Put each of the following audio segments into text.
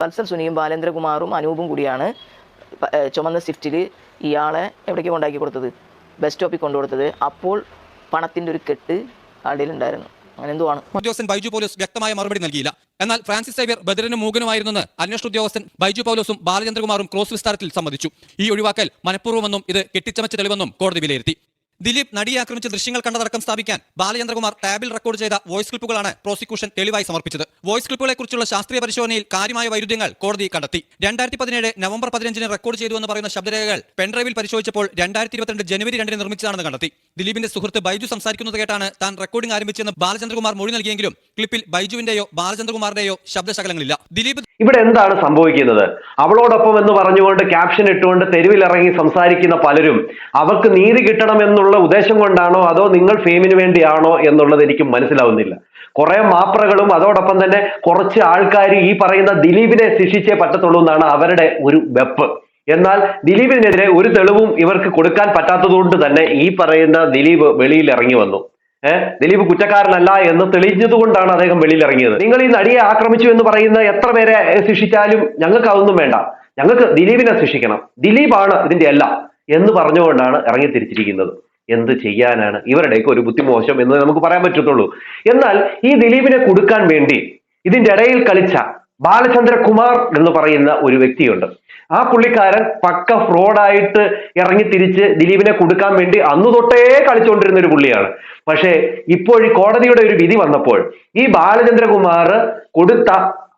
Pulsar സുനിയും ബാലേന്ദ്രകുമാറും അനൂപും കൂടിയാണ് ചുമന്ന സ്വിഫ്റ്റിൽ ഇയാളെ എവിടേക്ക് കൊണ്ടാക്കി കൊടുത്തത്? ബസ് സ്റ്റോപ്പിൽ കൊണ്ടുകൊടുത്തത് അപ്പോൾ പണത്തിന്റെ ഒരു കെട്ട് അടിയിലുണ്ടായിരുന്നു ഉദ്യോഗസ്ഥൻ ബൈജു പോലീസ് വ്യക്തമായ മറുപടി നൽകിയില്ല. എന്നാൽ ഫ്രാൻസിസ് സേവ്യർ ബദറിനും മൂകനുമായിരുന്നെന്ന് അന്വേഷണ ഉദ്യോഗസ്ഥൻ ബൈജു പൗലോസും ബാലചന്ദ്രകുമാറും ക്രോസ് വിസ്താരത്തിൽ സമ്മതിച്ചു. ഈ ഒഴിവാക്കൽ മനഃപൂർവമെന്നും ഇത് കെട്ടിച്ചമച്ച തെളിവെന്നും കോടതി വിലയിരുത്തി. ദിലീപ് നടിയെ ആക്രമിച്ച ദൃശ്യങ്ങൾ കണ്ടതടക്കം സ്ഥാപിക്കാൻ ബാലചന്ദ്രകുമാർ ടാബിൽ റെക്കോർഡ് ചെയ്ത വോയിസ് ക്ലിപ്പുകളാണ് പ്രോസിക്യൂഷൻ തെളിവായി സമർപ്പിച്ചത്. വോയിസ് ക്ലിപ്പുകളെക്കുറിച്ചുള്ള ശാസ്ത്രീയ പരിശോധനയിൽ കാര്യമായ വൈരുദ്ധ്യങ്ങൾ കോടതി കണ്ടെത്തി. രണ്ടായിരത്തി പതിനേഴ് നവംബർ പതിനഞ്ചിന് റെക്കോർഡ് ചെയ്തു എന്ന് പറയുന്ന ശബ്ദരേഖകൾ പെൻഡ്രൈവിൽ പരിശോധിച്ചപ്പോൾ രണ്ടായിരത്തി ഇരുപത്തിരണ്ട് ജനുവരി രണ്ടിന് നിർമ്മിച്ചതാണെന്ന് കണ്ടെത്തി. ദിലീപിന്റെ സുഹൃത്ത് ബൈജു സംസാരിക്കുന്നത് കേട്ടാണ് താൻ റെക്കോർഡിംഗ് ആരംഭിച്ചെന്ന് ബാലചന്ദ്രകുമാർ മൊഴി നൽകിയെങ്കിലും ക്ലിപ്പിൽ ബൈജുവിന്റെയോ ബാലചന്ദ്രകുമാറിന്റെയോ ശബ്ദശകലങ്ങളില്ല. ദിലീപ് ഇവിടെ എന്താണ് സംഭവിക്കുന്നത്? അവളോടൊപ്പം എന്ന് പറഞ്ഞുകൊണ്ട് ക്യാപ്ഷൻ ഇട്ടുകൊണ്ട് തെരുവിലിറങ്ങി സംസാരിക്കുന്ന പലരും അവർക്ക് നീതി കിട്ടണം എന്നുള്ള ഉദ്ദേശം കൊണ്ടാണോ അതോ നിങ്ങൾ ഫെയിമിന് വേണ്ടിയാണോ എന്നുള്ളത് എനിക്ക് മനസ്സിലാവുന്നില്ല. കുറെ മാപ്രകളും അതോടൊപ്പം തന്നെ കുറച്ച് ആൾക്കാർ ഈ പറയുന്ന ദിലീപിനെ ശിക്ഷിച്ചേ പറ്റത്തുള്ളൂ എന്നാണ് അവരുടെ ഒരു വെപ്പ്. എന്നാൽ ദിലീപിനെതിരെ ഒരു തെളിവും ഇവർക്ക് കൊടുക്കാൻ പറ്റാത്തതുകൊണ്ട് തന്നെ ഈ പറയുന്ന ദിലീപ് വെളിയിൽ ഇറങ്ങി വന്നു. ഏഹ് ദിലീപ് കുറ്റക്കാരനല്ല എന്ന് തെളിഞ്ഞതുകൊണ്ടാണ് അദ്ദേഹം വെളിയിൽ ഇറങ്ങിയത് നിങ്ങൾ ഈ നടിയെ ആക്രമിച്ചു എന്ന് പറയുന്ന എത്ര പേരെ ശിക്ഷിച്ചാലും ഞങ്ങൾക്ക് അതൊന്നും വേണ്ട. ഞങ്ങൾക്ക് ദിലീപിനെ ശിക്ഷിക്കണം. ദിലീപാണ് ഇതിന്റെ അല്ല എന്ന് പറഞ്ഞുകൊണ്ടാണ് ഇറങ്ങി തിരിച്ചിരിക്കുന്നത് എന്ത് ചെയ്യാനാണ്? ഇവരുടെയൊക്കെ ഒരു ബുദ്ധിമോശം എന്ന് നമുക്ക് പറയാൻ പറ്റത്തുള്ളൂ. എന്നാൽ ഈ ദിലീപിനെ കൊടുക്കാൻ വേണ്ടി ഇതിന്റെ ഇടയിൽ കളിച്ച ബാലചന്ദ്രകുമാർ എന്ന് പറയുന്ന ഒരു വ്യക്തിയുണ്ട്. ആ പുള്ളിക്കാരൻ പക്ക ഫ്രോഡായിട്ട് ഇറങ്ങി തിരിച്ച് ദിലീപിനെ കൊടുക്കാൻ വേണ്ടി അന്ന് തൊട്ടേ കളിച്ചുകൊണ്ടിരുന്ന ഒരു പുള്ളിയാണ്. പക്ഷേ ഇപ്പോൾ ഈ കോടതിയുടെ ഒരു വിധി വന്നപ്പോൾ ഈ ബാലചന്ദ്രകുമാർ കൊടുത്ത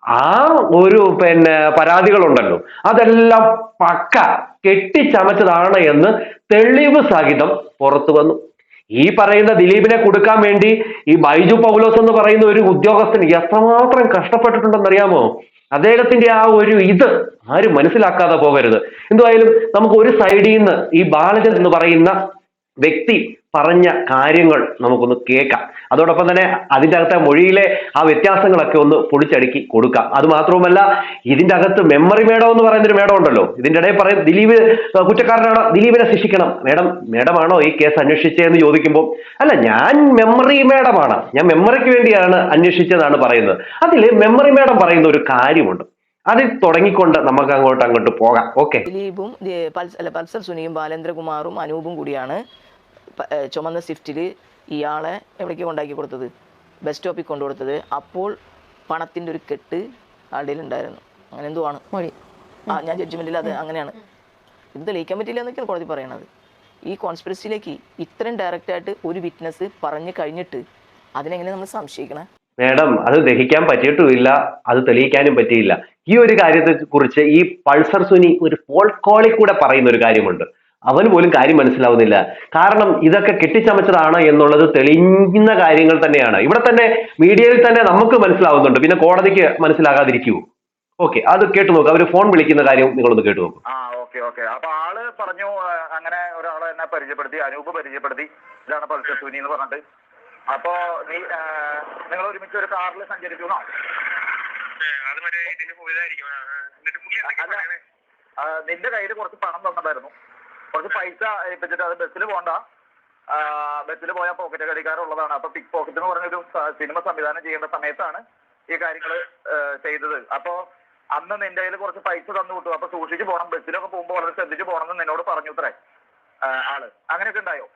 ആ ഒരു പിന്നെ പരാതികളുണ്ടല്ലോ. അതെല്ലാം പക്ക കെട്ടിച്ചമച്ചതാണ് എന്ന് തെളിവ് സഹിതം പുറത്തു വന്നു. ഈ പറയുന്ന ദിലീപിനെ കൊടുക്കാൻ വേണ്ടി ഈ ബൈജു പൗലോസ് എന്ന് പറയുന്ന ഒരു ഉദ്യോഗസ്ഥൻ എത്രമാത്രം കഷ്ടപ്പെട്ടിട്ടുണ്ടെന്നറിയാമോ? അദ്ദേഹത്തിന്റെ ആ ഒരു ഇത് ആരും മനസ്സിലാക്കാതെ പോകരുത്. എന്തായാലും നമുക്ക് ഒരു സൈഡിൽ നിന്ന് ഈ ബാലചന്ദ്രൻ എന്ന് പറയുന്ന വ്യക്തി പറഞ്ഞ കാര്യങ്ങൾ നമുക്കൊന്ന് കേൾക്കാം. അതോടൊപ്പം തന്നെ അതിന്റെ അകത്തെ മൊഴിയിലെ ആ വ്യത്യാസങ്ങളൊക്കെ ഒന്ന് പൊടിച്ചടുക്കി കൊടുക്കാം. അത് മാത്രവുമല്ല ഇതിന്റെ അകത്ത് മെമ്മറി മേഡം എന്ന് പറയുന്നൊരു മേഡം ഉണ്ടല്ലോ. ഇതിന്റെ ഇടയിൽ പറയും ദിലീപ് കുറ്റക്കാരനാണോ ദിലീപിനെ ശിക്ഷിക്കണം. മേഡം മേഡമാണോ ഈ കേസ് അന്വേഷിച്ചതെന്ന് ചോദിക്കുമ്പോൾ അല്ല ഞാൻ മെമ്മറി മേഡമാണ് ഞാൻ മെമ്മറിക്ക് വേണ്ടിയാണ് അന്വേഷിച്ചതാണ് പറയുന്നത്. അതിൽ മെമ്മറി മേഡം പറയുന്ന ഒരു കാര്യമുണ്ട്. അതിൽ തുടങ്ങിക്കൊണ്ട് നമുക്ക് അങ്ങോട്ട് അങ്ങോട്ട് പോകാം. ഓക്കെ. ദിലീപും പൾസർ സുനിയും ബാലേന്ദ്രകുമാറും അനൂപും കൂടിയാണ് ചുമന്ന സ്വിഫ്റ്റിൽ ഇയാളെ എവിടേക്ക് കൊണ്ടാക്കി കൊടുത്തത്? ബസ് സ്റ്റോപ്പിൽ കൊണ്ടുകൊടുത്തത് അപ്പോൾ പണത്തിന്റെ ഒരു കെട്ട് അടിയിലുണ്ടായിരുന്നു അങ്ങനെ എന്തോ ആണ്. ആ ഞാൻ ജഡ്ജ്മെന്റിൽ അത് അങ്ങനെയാണ്. ഇത് തെളിയിക്കാൻ പറ്റില്ല എന്നൊക്കെയാണ് കോടതി പറയണത്. ഈ കോൺസ്പിറസിയിലേക്ക് ഇത്രയും ഡയറക്റ്റായിട്ട് ഒരു വിറ്റ്നസ് പറഞ്ഞു കഴിഞ്ഞിട്ട് അതിനെങ്ങനെ നമ്മൾ സംശയിക്കണം? മേഡം അത് ദഹിക്കാൻ പറ്റിയിട്ടുമില്ല. അത് തെളിയിക്കാനും പറ്റിയില്ല. ഈ ഒരു കാര്യത്തെ കുറിച്ച് ഈ പൾസർ സുനി ഒരു ഫോൾ കോളിൽ കൂടെ പറയുന്ന ഒരു കാര്യമുണ്ട്. അവന് പോലും കാര്യം മനസ്സിലാവുന്നില്ല. കാരണം ഇതൊക്കെ കെട്ടിച്ചമച്ചതാണ് എന്നുള്ളത് തെളിയുന്ന കാര്യങ്ങൾ തന്നെയാണ്. ഇവിടെ തന്നെ മീഡിയയിൽ തന്നെ നമുക്ക് മനസ്സിലാവുന്നുണ്ട്. പിന്നെ കോടതിക്ക് മനസ്സിലാകാതിരിക്കൂ. ഓക്കെ അത് കേട്ടു നോക്ക്. അവർ ഫോൺ വിളിക്കുന്ന കാര്യം നിങ്ങളൊന്ന് കേട്ടു നോക്കും. ആ ഓക്കെ ഓക്കെ. അപ്പൊ ആൾ പറഞ്ഞു അങ്ങനെ ഒരാളെ എന്നെ പരിചയപ്പെടുത്തി അനൂപ് പരിചയപ്പെടുത്തി. ഇതാണ് പൾസർ സുനി എന്ന് പറഞ്ഞിട്ട്. അപ്പോ നീ നിങ്ങൾ ഒരുമിച്ച് ഒരു കാറിൽ സഞ്ചരിക്കണോ. നിന്റെ കയ്യിൽ കുറച്ച് പണം തന്നതായിരുന്നു കുറച്ച് പൈസ ഏൽപ്പിച്ചിട്ട് അത് ബസ്സിൽ പോണ്ട. ബസ്സിൽ പോയാൽ പോക്കറ്റ് കടിക്കാറുള്ളതാണ് അപ്പൊ പിക് പോക്കറ്റ് എന്ന് പറഞ്ഞൊരു സിനിമ സംവിധാനം ചെയ്യേണ്ട സമയത്താണ് ഈ കാര്യങ്ങൾ ചെയ്തത്. അപ്പോ അന്ന് നിന്റെ കയ്യിൽ കുറച്ച് പൈസ തന്നു കിട്ടും അപ്പൊ സൂക്ഷിച്ചു പോകണം ബസ്സിലൊക്കെ പോകുമ്പോൾ വളരെ ശ്രദ്ധിച്ചു പോകണം എന്ന് നിന്നോട് പറഞ്ഞു ഇത്രേ ആൾ. അങ്ങനെയൊക്കെ ഉണ്ടായോ?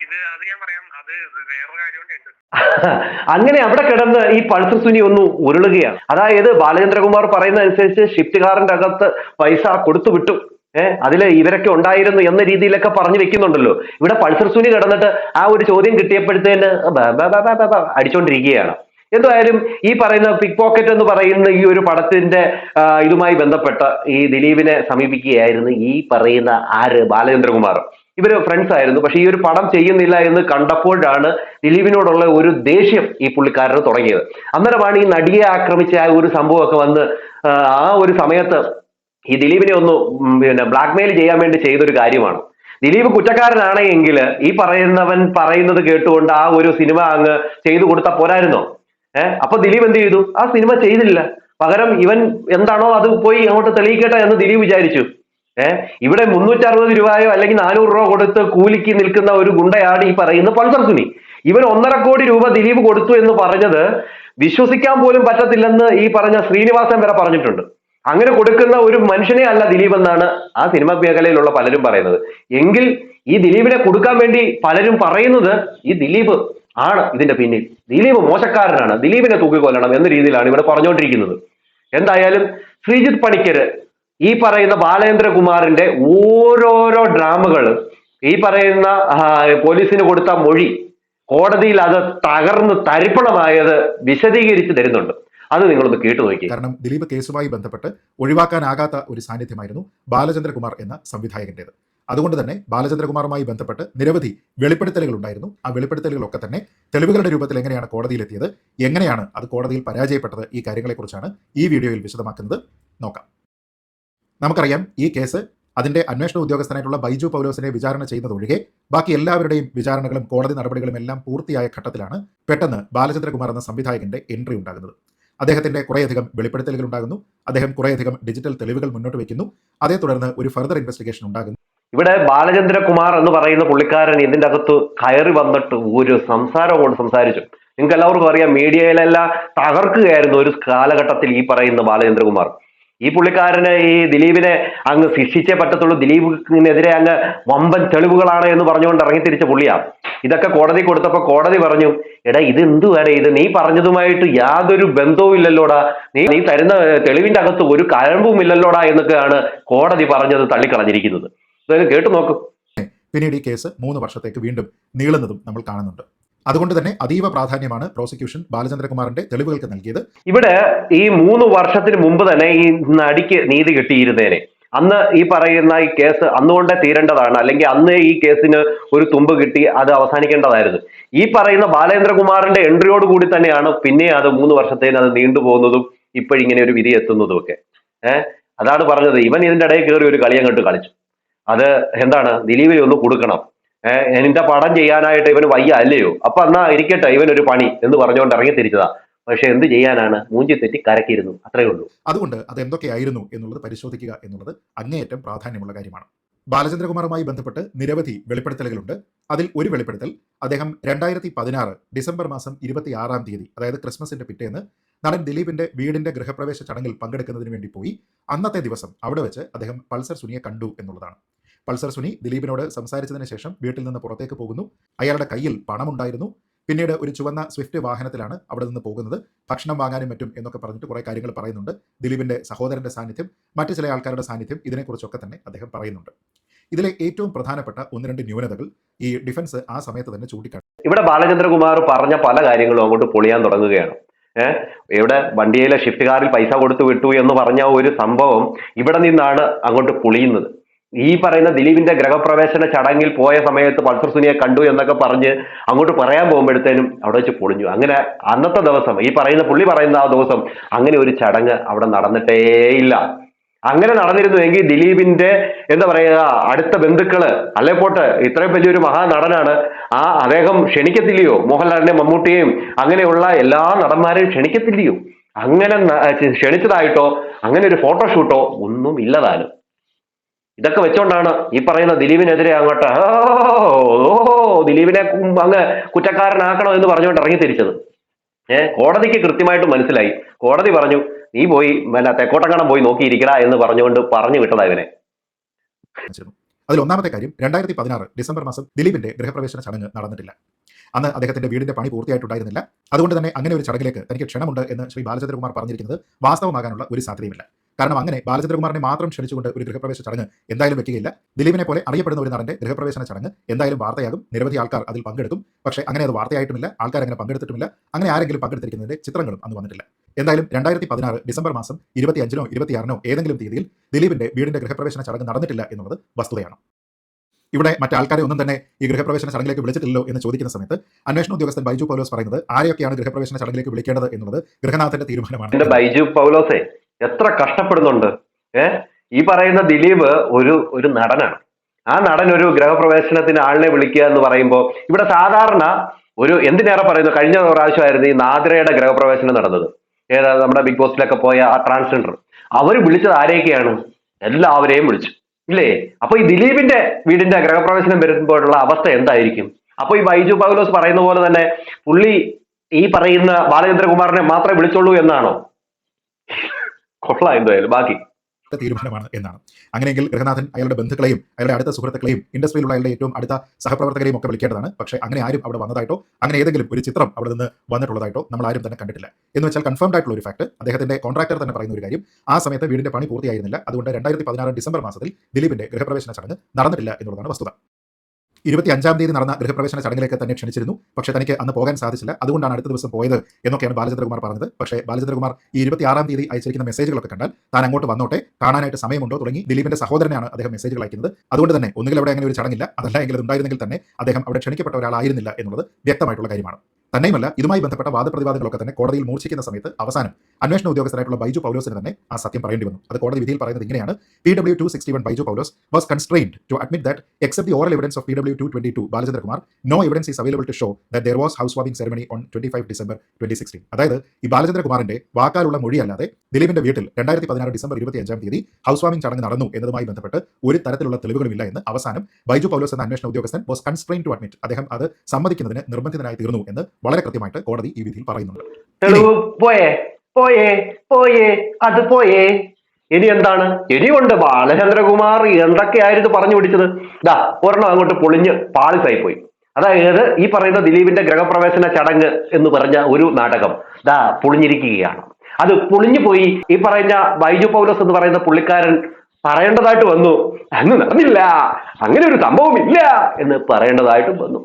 ഇത് അത് ഞാൻ പറയാം. അത് വേറൊരു കാര്യമുണ്ട് അങ്ങനെ അവിടെ കിടന്ന് ഈ പൾസർ സുനി ഒന്ന് ഉരുളുകയാണ്. അതായത് ബാലചന്ദ്രകുമാർ പറയുന്ന അനുസരിച്ച് ഷിഫ്റ്റ് കാറിന്റെ അകത്ത് പൈസ കൊടുത്തു വിട്ടു ഏഹ് അതിൽ ഇവരൊക്കെ ഉണ്ടായിരുന്നു എന്ന രീതിയിലൊക്കെ പറഞ്ഞു വെക്കുന്നുണ്ടല്ലോ. ഇവിടെ പൾസർ സുനി കിടന്നിട്ട് ആ ഒരു ചോദ്യം കിട്ടിയപ്പോഴത്തേന് അടിച്ചോണ്ടിരിക്കുകയാണ്. എന്തായാലും ഈ പറയുന്ന പിക് പോക്കറ്റ് എന്ന് പറയുന്ന ഈ ഒരു പടത്തിന്റെ ഇതുമായി ബന്ധപ്പെട്ട ഈ ദിലീപിനെ സമീപിക്കുകയായിരുന്നു ഈ പറയുന്ന ആര്? ബാലചന്ദ്രകുമാർ. ഇവർ ഫ്രണ്ട്സ് ആയിരുന്നു. പക്ഷെ ഈ ഒരു പടം ചെയ്യുന്നില്ല എന്ന് കണ്ടപ്പോഴാണ് ദിലീപിനോടുള്ള ഒരു ദേഷ്യം ഈ പുള്ളിക്കാരന് തുടങ്ങിയത്. അന്നേരമാണ് ഈ നടിയെ ആക്രമിച്ച ആ ഒരു സംഭവമൊക്കെ വന്ന് ആ ഒരു സമയത്ത് ഈ ദിലീപിനെ ഒന്ന് പിന്നെ ബ്ലാക്ക്മെയിൽ ചെയ്യാൻ വേണ്ടി ചെയ്തൊരു കാര്യമാണ്. ദിലീപ് കുറ്റക്കാരനാണെങ്കിൽ ഈ പറയുന്നവൻ പറയുന്നത് കേട്ടുകൊണ്ട് ആ ഒരു സിനിമ അങ്ങ് ചെയ്തു കൊടുത്ത പോരായിരുന്നോ? ഏഹ് അപ്പൊ ദിലീപ് എന്ത് ചെയ്തു? ആ സിനിമ ചെയ്തില്ല. പകരം ഇവൻ എന്താണോ അത് പോയി അങ്ങോട്ട് തെളിയിക്കട്ടെ എന്ന് ദിലീപ് വിചാരിച്ചു. ഏഹ് ഇവിടെ മുന്നൂറ്റി അറുപത് രൂപയോ അല്ലെങ്കിൽ നാനൂറ് രൂപ കൊടുത്ത് കൂലിക്ക് നിൽക്കുന്ന ഒരു ഗുണ്ടയാണ് ഈ പറയുന്ന പൾസർ സുനി. ഇവൻ ഒന്നര കോടി രൂപ ദിലീപ് കൊടുത്തു എന്ന് പറഞ്ഞത് വിശ്വസിക്കാൻ പോലും പറ്റത്തില്ലെന്ന് ഈ പറഞ്ഞ ശ്രീനിവാസൻ വരെ പറഞ്ഞിട്ടുണ്ട്. അങ്ങനെ കൊടുക്കുന്ന ഒരു മനുഷ്യനെ അല്ല ദിലീപ് എന്നാണ് ആ സിനിമ മേഖലയിലുള്ള പലരും പറയുന്നത്. എങ്കിൽ ഈ ദിലീപിനെ കൊടുക്കാൻ വേണ്ടി പലരും പറയുന്നത് ഈ ദിലീപ് ആണ് ഇതിന്റെ പിന്നിൽ. ദിലീപ് മോശക്കാരനാണ്. ദിലീപിനെ തൂക്കിക്കൊല്ലണം എന്ന രീതിയിലാണ് ഇവിടെ പറഞ്ഞുകൊണ്ടിരിക്കുന്നത്. എന്തായാലും ശ്രീജിത്ത് പണിക്കര് ഈ പറയുന്ന ബാലേന്ദ്രകുമാറിന്റെ ഓരോരോ ഡ്രാമകൾ ഈ പറയുന്ന പോലീസിന് കൊടുത്ത മൊഴി കോടതിയിൽ അത് തകർന്ന് തരിപ്പണമായത് വിശദീകരിച്ച് തരുന്നുണ്ട്. അത് നിങ്ങളൊന്ന് കേട്ടു നോക്കി കാരണം ദിലീപ് കേസുമായി ബന്ധപ്പെട്ട് ഒഴിവാക്കാനാകാത്ത ഒരു സാന്നിധ്യമായിരുന്നു ബാലചന്ദ്രകുമാർ എന്ന സംവിധായകന്റേത് അതുകൊണ്ട് തന്നെ ബാലചന്ദ്രകുമാറുമായി ബന്ധപ്പെട്ട് നിരവധി വെളിപ്പെടുത്തലുകൾ ഉണ്ടായിരുന്നു ആ വെളിപ്പെടുത്തലുകളൊക്കെ തന്നെ തെളിവുകളുടെ രൂപത്തിൽ എങ്ങനെയാണ് കോടതിയിലെത്തിയത് എങ്ങനെയാണ് അത് കോടതിയിൽ പരാജയപ്പെട്ടത് ഈ കാര്യങ്ങളെക്കുറിച്ചാണ് ഈ വീഡിയോയിൽ വിശദമാക്കുന്നത്. നോക്കാം. നമുക്കറിയാം ഈ കേസ് അതിന്റെ അന്വേഷണ ഉദ്യോഗസ്ഥനായിട്ടുള്ള ബൈജു പൗലോസിനെ വിചാരണ ചെയ്യുന്നതൊഴികെ ബാക്കി എല്ലാവരുടെയും വിചാരണകളും കോടതി നടപടികളും എല്ലാം പൂർത്തിയായ ഘട്ടത്തിലാണ് പെട്ടെന്ന് ബാലചന്ദ്രകുമാർ എന്ന സംവിധായകന്റെ എൻട്രി ഉണ്ടാകുന്നത്. അദ്ദേഹത്തിന്റെ കുറേയധികം വെളിപ്പെടുത്തലുകൾ ഉണ്ടാകുന്നു. അദ്ദേഹം കുറേയധികം ഡിജിറ്റൽ തെളിവുകൾ മുന്നോട്ട് വയ്ക്കുന്നു. അതേ തുടർന്ന് ഒരു ഫർദർ ഇൻവെസ്റ്റിഗേഷൻ ഉണ്ടാകുന്നു. ഇവിടെ ബാലചന്ദ്രകുമാർ എന്ന് പറയുന്ന പുള്ളിക്കാരൻ ഇതിന്റെ അകത്ത് കയറി വന്നിട്ട് ഒരു സംസാരം കൊണ്ട് സംസാരിച്ചു. നിങ്ങൾക്ക് എല്ലാവർക്കും അറിയാം മീഡിയയിലെല്ലാം തകർക്കുകയായിരുന്നു ഒരു കാലഘട്ടത്തിൽ ഈ പറയുന്ന ബാലചന്ദ്രകുമാർ. ഈ പുള്ളിക്കാരന് ഈ ദിലീപിനെ അങ്ങ് ശിക്ഷിച്ചേ പറ്റത്തുള്ളൂ. ദിലീപിനെതിരെ അങ്ങ് വമ്പൻ തെളിവുകളാണ് എന്ന് പറഞ്ഞുകൊണ്ട് ഇറങ്ങി തിരിച്ച പുള്ളിയാ. ഇതൊക്കെ കോടതി കൊടുത്തപ്പോൾ കോടതി പറഞ്ഞു എടാ ഇത് എന്തുവാരെ ഇത് നീ പറഞ്ഞതുമായിട്ട് യാതൊരു ബന്ധവും ഇല്ലല്ലോടാ. നീ നീ തരുന്ന തെളിവിന്റെ അകത്ത് ഒരു കഴമ്പും ഇല്ലല്ലോടാ എന്നൊക്കെയാണ് കോടതി പറഞ്ഞത് തള്ളിക്കളഞ്ഞിരിക്കുന്നത്. അതായത് കേട്ടു നോക്കും. പിന്നീട് ഈ കേസ് മൂന്ന് വർഷത്തേക്ക് വീണ്ടും നീളുന്നതും നമ്മൾ കാണുന്നുണ്ട്. അതുകൊണ്ട് തന്നെ അതീവ പ്രാധാന്യമാണ് പ്രോസിക്യൂഷൻ ബാലചന്ദ്രകുമാറിന്റെ തെളിവുകൾക്ക് നൽകിയത്. ഇവിടെ ഈ മൂന്ന് വർഷത്തിന് മുമ്പ് തന്നെ ഈ നടിക്ക് നീതി കിട്ടിയിരുന്നേനെ. അന്ന് ഈ പറയുന്ന ഈ കേസ് അന്നുകൊണ്ടേ തീരേണ്ടതാണ്. അല്ലെങ്കിൽ അന്ന് ഈ കേസിന് ഒരു തുമ്പ് കിട്ടി അത് അവസാനിക്കേണ്ടതായിരുന്നു. ഈ പറയുന്ന ബാലേന്ദ്രകുമാറിന്റെ എൻട്രിയോട് കൂടി തന്നെയാണ് പിന്നെ അത് മൂന്ന് വർഷത്തേന് അത് നീണ്ടുപോകുന്നതും ഇപ്പോഴിങ്ങനെ ഒരു വിധി എത്തുന്നതും ഒക്കെ ഏഹ് അതാണ് പറഞ്ഞത്. ഇവൻ ഇതിന്റെ ഇടയിൽ കയറി ഒരു കളി അങ്ങോട്ട് കളിച്ചു. അത് എന്താണ്? ദിലീപിനെ ഒന്ന് കൊടുക്കണം. എന്റെ പടം ചെയ്യാനായിട്ട് ഇവന് വയ്യ അല്ലയോ? അപ്പൊ എന്നാ ഇരിക്കട്ടെ ഇവൻ ഒരു പണി എന്ന് പറഞ്ഞുകൊണ്ട് ഇറങ്ങി തിരിച്ചതാ. പക്ഷെ എന്ത് ചെയ്യാനാണ്? മൂഞ്ചി തെറ്റി കരക്കിയിരുന്നു. അത്രേ ഉള്ളൂ. അതുകൊണ്ട് അത് എന്തൊക്കെയായിരുന്നു എന്നുള്ളത് പരിശോധിക്കുക എന്നുള്ളത് അങ്ങേയറ്റം പ്രാധാന്യമുള്ള കാര്യമാണ്. ബാലചന്ദ്രകുമാറുമായി ബന്ധപ്പെട്ട് നിരവധി വെളിപ്പെടുത്തലുകളുണ്ട്. അതിൽ ഒരു വെളിപ്പെടുത്തൽ അദ്ദേഹം രണ്ടായിരത്തി പതിനാറ് ഡിസംബർ മാസം ഇരുപത്തി ആറാം തീയതി അതായത് ക്രിസ്മസിന്റെ പിറ്റേന്ന് നടൻ ദിലീപിന്റെ വീടിന്റെ ഗൃഹപ്രവേശ ചടങ്ങിൽ പങ്കെടുക്കുന്നതിന് വേണ്ടി പോയി. അന്നത്തെ ദിവസം അവിടെ വെച്ച് അദ്ദേഹം പൾസർ സുനിയെ കണ്ടു എന്നുള്ളതാണ്. പൾസർ സുനി ദിലീപിനോട് സംസാരിച്ചതിന് ശേഷം വീട്ടിൽ നിന്ന് പുറത്തേക്ക് പോകുന്നു. അയാളുടെ കയ്യിൽ പണമുണ്ടായിരുന്നു. പിന്നീട് ഒരു ചുവന്ന സ്വിഫ്റ്റ് വാഹനത്തിലാണ് അവിടെ നിന്ന് പോകുന്നത്. ഭക്ഷണം വാങ്ങാനും മറ്റും എന്നൊക്കെ പറഞ്ഞിട്ട് കുറേ കാര്യങ്ങൾ പറയുന്നുണ്ട്. ദിലീപിന്റെ സഹോദരന്റെ സാന്നിധ്യം മറ്റു ചില ആൾക്കാരുടെ സാന്നിധ്യം ഇതിനെക്കുറിച്ചൊക്കെ തന്നെ അദ്ദേഹം പറയുന്നുണ്ട്. ഇതിലെ ഏറ്റവും പ്രധാനപ്പെട്ട ഒന്ന് രണ്ട് ന്യൂനതകൾ ഈ ഡിഫൻസ് ആ സമയത്ത് തന്നെ ചൂണ്ടിക്കാട്ടി. ഇവിടെ ബാലചന്ദ്രകുമാർ പറഞ്ഞ പല കാര്യങ്ങളും അങ്ങോട്ട് പൊളിയാൻ തുടങ്ങുകയാണ്. ഏഹ് ഇവിടെ വണ്ടിയിലെ ഷിഫ്റ്റ് കാറിൽ പൈസ കൊടുത്തു വിട്ടു എന്ന് പറഞ്ഞ ഒരു സംഭവം ഇവിടെ നിന്നാണ് അങ്ങോട്ട് പൊളിയുന്നത്. ഈ പറയുന്ന ദിലീപിന്റെ ഗ്രഹപ്രവേശന ചടങ്ങിൽ പോയ സമയത്ത് പൾസർ സുനിയെ കണ്ടു എന്നൊക്കെ പറഞ്ഞ് അങ്ങോട്ട് പറയാൻ പോകുമ്പോഴത്തേനും അവിടെ വെച്ച് പൊളിഞ്ഞു. അങ്ങനെ അന്നത്തെ ദിവസം ഈ പറയുന്ന പുള്ളി പറയുന്ന ആ ദിവസം അങ്ങനെ ഒരു ചടങ്ങ് അവിടെ നടന്നിട്ടേയില്ല. അങ്ങനെ നടന്നിരുന്നുവെങ്കിൽ ദിലീപിന്റെ എന്താ പറയുക അടുത്ത ബന്ധുക്കൾ അല്ലേ പോട്ടെ? ഇത്രയും വലിയൊരു മഹാനടനാണ്. ആ അദ്ദേഹം ക്ഷണിക്കത്തില്ലയോ? മോഹൻലാലിനെ മമ്മൂട്ടിയെയും അങ്ങനെയുള്ള എല്ലാ നടന്മാരെയും ക്ഷണിക്കത്തില്ലയോ? അങ്ങനെ ക്ഷണിച്ചതായിട്ടോ അങ്ങനെ ഒരു ഫോട്ടോഷൂട്ടോ ഒന്നും ഇല്ലതാനും ഇതൊക്കെ വെച്ചോണ്ടാണ് ഈ പറയുന്ന ദിലീപിനെതിരെ അങ്ങോട്ട് ഓ ദിലീപിനെ അങ്ങ് കുറ്റക്കാരനാക്കണോ എന്ന് പറഞ്ഞുകൊണ്ട് ഇറങ്ങി തിരിച്ചത്. ഏഹ് കോടതിക്ക് കൃത്യമായിട്ട് മനസ്സിലായി. കോടതി പറഞ്ഞു നീ പോയി പിന്നെ തെക്കോട്ടങ്ങണം പോയി നോക്കിയിരിക്കടാ എന്ന് പറഞ്ഞുകൊണ്ട് പറഞ്ഞു വിട്ടതാ ഇവനെ. അതിൽ ഒന്നാമത്തെ കാര്യം രണ്ടായിരത്തി പതിനാറ് ഡിസംബർ മാസം ദിലീപിന്റെ ഗൃഹപ്രവേശന ചടങ്ങ് നടന്നിട്ടില്ല. അന്ന് അദ്ദേഹത്തിന്റെ വീടിന്റെ പണി പൂർത്തിയായിട്ടുണ്ടായിരുന്നില്ല. അതുകൊണ്ട് തന്നെ അങ്ങനെ ഒരു ചടങ്ങിലേക്ക് തനിക്ക് ക്ഷണമുണ്ട് എന്ന് ശ്രീ ബാലചന്ദ്രകുമാർ പറഞ്ഞിരിക്കുന്നത് വാസ്തവമാകാനുള്ള ഒരു സാധ്യതയുമില്ല. കാരണം അങ്ങനെ ബാലചന്ദ്രകുമാറിനെ മാത്രം ക്ഷണിച്ചുകൊണ്ട് ഒരു ഗൃഹപ്രവേശ ചടങ്ങ് എന്തായാലും വെക്കുകയില്ല. ദിലീപിനെ പോലെ അറിയപ്പെടുന്ന ഒരു നടന്റെ ഗൃഹപ്രവേശന ചടങ്ങ് എന്തായാലും വാർത്തയാകും. നിരവധി ആൾക്കാർ അതിൽ പങ്കെടുക്കും. പക്ഷേ അങ്ങനെ അത് വാർത്തയായിട്ടുമില്ല. ആൾക്കാർ അങ്ങനെ പങ്കെടുത്തിട്ടുമില്ല. അങ്ങനെ ആരെങ്കിലും പങ്കെടുത്തിരിക്കുന്നതിന്റെ ചിത്രങ്ങളും അന്ന് വന്നിട്ടില്ല. എന്തായാലും രണ്ടായിരത്തി പതിനാറ് ഡിസംബർ മാസം ഇരുപത്തിയഞ്ചിനോ ഇരുപത്തിയാറിനോ ഏതെങ്കിലും തീയതിയിൽ ദിലീപിന്റെ വീടിന്റെ ഗൃഹപ്രവേശന ചടങ്ങ് നടന്നിട്ടില്ല എന്നുള്ളത് വസ്തുതയാണ്. ഇവിടെ മറ്റാൾക്കാരെ ഒന്നും തന്നെ ഈ ഗൃഹപ്രവേശന ചടങ്ങിലേക്ക് വിളിച്ചിട്ടില്ലോ എന്ന് ചോദിക്കുന്ന സമയത്ത് അന്വേഷണ ഉദ്യോഗസ്ഥൻ ബൈജു പൗലോസ് പറയുന്നത് ആരെയൊക്കെയാണ് ഗൃഹപ്രവേശന ചടങ്ങിലേക്ക് വിളിക്കേണ്ടത് എന്നുള്ളത് ഗൃഹനാഥന്റെ തീരുമാനമാണ്. ബൈജു പൗലോസേ എത്ര കഷ്ടപ്പെടുന്നുണ്ട്. ഏ? ഈ പറയുന്ന ദിലീപ് ഒരു ഒരു നടനാണ്. ആ നടൻ ഒരു ഗ്രഹപ്രവേശനത്തിന് ആളിനെ വിളിക്കുക എന്ന് പറയുമ്പോൾ ഇവിടെ സാധാരണ ഒരു എന്തിനേറെ പറയുന്നു? കഴിഞ്ഞ പ്രാവശ്യമായിരുന്നു ഈ നാദ്രയുടെ ഗ്രഹപ്രവേശനം നടന്നത്. ഏതാ നമ്മുടെ ബിഗ് ബോസിലൊക്കെ പോയ ആ ട്രാൻസ്ജെൻഡർ. അവർ വിളിച്ചത് ആരെയൊക്കെയാണ്? എല്ലാവരെയും വിളിച്ചു. ഇല്ലേ? അപ്പൊ ഈ ദിലീപിന്റെ വീടിന്റെ ഗ്രഹപ്രവേശനം വരുമ്പോഴുള്ള അവസ്ഥ എന്തായിരിക്കും? അപ്പൊ ഈ ബൈജു പൗലോസ് പറയുന്ന പോലെ തന്നെ പുള്ളി ഈ പറയുന്ന ബാലചന്ദ്രകുമാറിനെ മാത്രമേ വിളിച്ചുള്ളൂ എന്നാണോ? കൊള്ളാം എന്തായാലും. ബാക്കി. തീരുമാനമാണ് എന്നാണ്. അങ്ങനെയെങ്കിൽ ഗൃഹനാഥൻ അയാളുടെ ബന്ധുക്കളെയും അയാളുടെ അടുത്ത സുഹൃത്തുക്കളെയും ഇൻഡസ്ട്രിയിലുള്ള അയാളുടെ ഏറ്റവും അടുത്ത സഹപ്രവർത്തകരെയും ഒക്കെ വിളിക്കേണ്ടതാണ്. പക്ഷേ അങ്ങനെ ആരും അവിടെ വന്നതായിട്ടോ അങ്ങനെ ഏതെങ്കിലും ഒരു ചിത്രം അവിടെ നിന്ന് വന്നിട്ടുള്ളതായിട്ടോ നമ്മൾ ആരും തന്നെ കണ്ടിട്ടില്ല. എന്ന് വെച്ചാൽ കൺഫേംഡ് ആയിട്ടുള്ള ഒരു ഫാക്ട് അദ്ദേഹത്തിന്റെ കോൺട്രാക്ടർ തന്നെ പറയുന്ന ഒരു കാര്യം ആ സമയത്ത് വീടിന്റെ പണി പൂർത്തിയായിരുന്നില്ല. അതുകൊണ്ട് രണ്ടായിരത്തി പതിനാറ് ഡിസംബർ മാസത്തിൽ ദിലീപിന്റെ ഗൃഹപ്രവേശന ചടങ്ങ് നടന്നിട്ടില്ല എന്നുള്ളതാണ് വസ്തുത. ഇരുപത്തി അഞ്ചാം തീയതി നടന്ന ഗൃഹപ്രവേശന ചടങ്ങിലേക്ക് തന്നെ ക്ഷണിച്ചിരുന്നു. പക്ഷേ തനിക്ക് അന്ന് പോകാൻ സാധിച്ചില്ല. അതുകൊണ്ടാണ് അടുത്ത ദിവസം പോയത് എന്നൊക്കെയാണ് ബാലചന്ദ്രകുമാർ പറഞ്ഞത്. പക്ഷേ ബാലചന്ദ്രകുമാർ ഈ ഇരുപത്തി ആറാം തീയതി അയച്ചിരിക്കുന്ന മെസ്സേജുകളൊക്കെ കണ്ടാൽ താൻ അങ്ങോട്ട് വന്നോട്ടെ. കാണാനായിട്ട് സമയമുണ്ടോ തുടങ്ങി ദിലീപിന്റെ സഹോദരനാണ് അദ്ദേഹം മെസ്സേജുകൾ അയക്കുന്നത്. അതുകൊണ്ട് തന്നെ ഒന്നുകിൽ അവിടെ അങ്ങനെ ഒരു ചടങ്ങില്ല. അതല്ല എങ്കിൽ ഉണ്ടായിരുന്നെങ്കിൽ തന്നെ അദ്ദേഹം അവിടെ ക്ഷണിക്കപ്പെട്ട ഒരാളായിരുന്നില്ല എന്നുള്ളത് വ്യക്തമായിട്ടുള്ള കാര്യമാണ്. തന്നെയുമല്ല ഇതുമായി ബന്ധപ്പെട്ട വാദപ്രതിവാദങ്ങളൊക്കെ തന്നെ കോടതിയിൽ മൂർച്ഛിക്കുന്ന സമയത്ത് അവസാനം അന്വേഷണ ഉദ്യോഗസ്ഥരായിട്ടുള്ള ബൈജു പൗലോസിന് തന്നെ ആ സത്യം പറയേണ്ടി വന്നു. അത് കോടതി വിധിയിൽ പറയുന്നത് ഇങ്ങനെയാണ്. P W two sixty one Baiju Paulose was constrained to admit that except the oral evidence of P W two twenty two Balachandrakumar no evidence is available to show that there was house warming ceremony on twenty five December twenty sixteen അതായത് ഈ ബാലചന്ദ്രകുമാറിന്റെ വാക്കാലുള്ള മൊഴിയല്ലാതെ ദിലീപിന്റെ വീട്ടിൽ രണ്ടായിരത്തി പതിനാറ് December ഇരുപത്തി അഞ്ചാം തീയതി ഹൗസ് വാമിംഗ് ചടങ്ങ് നടന്നു എന്നതുമായി ബന്ധപ്പെട്ട് ഒരു തരത്തിലുള്ള തെളിവുകളുമില്ല എന്ന് അവസാനം ബൈജു പൗലോസ് എന്ന അന്വേഷണ ഉദ്യോഗസ്ഥൻ വാസ് കൺസ്ട്രെയിൻ ടു അഡ്മിറ്റ് അദ്ദേഹം അത് സമ്മതിക്കുന്നതിന് നിർബന്ധിതനായി തീർന്നു എന്ന് വളരെ കൃത്യമായിട്ട് കോടതി ഈ വിധിയിൽ പറയുന്നുണ്ട്. തെളിവ് പോയേ പോയേ പോയേ അത് പോയേ. ഇനി എന്താണ്? ഇനിയുണ്ട് ബാലചന്ദ്രകുമാർ എന്തൊക്കെയായിരുന്നു പറഞ്ഞു പിടിച്ചത്? ഇതാ ഒരെണ്ണം അങ്ങോട്ട് പൊളിഞ്ഞ് പാളിസായി പോയി. അതായത് ഈ പറയുന്ന ദിലീപിന്റെ ഗ്രഹപ്രവേശന ചടങ്ങ് എന്ന് പറഞ്ഞ ഒരു നാടകം ദാ പൊളിഞ്ഞിരിക്കുകയാണ്. അത് പൊളിഞ്ഞു പോയി ഈ പറയുന്ന ബൈജു പൗലോസ് എന്ന് പറയുന്ന പുള്ളിക്കാരൻ പറയേണ്ടതായിട്ട് വന്നു. അന്ന് നടന്നില്ല. അങ്ങനെ ഒരു സംഭവം ഇല്ല എന്ന് പറയേണ്ടതായിട്ടും വന്നു.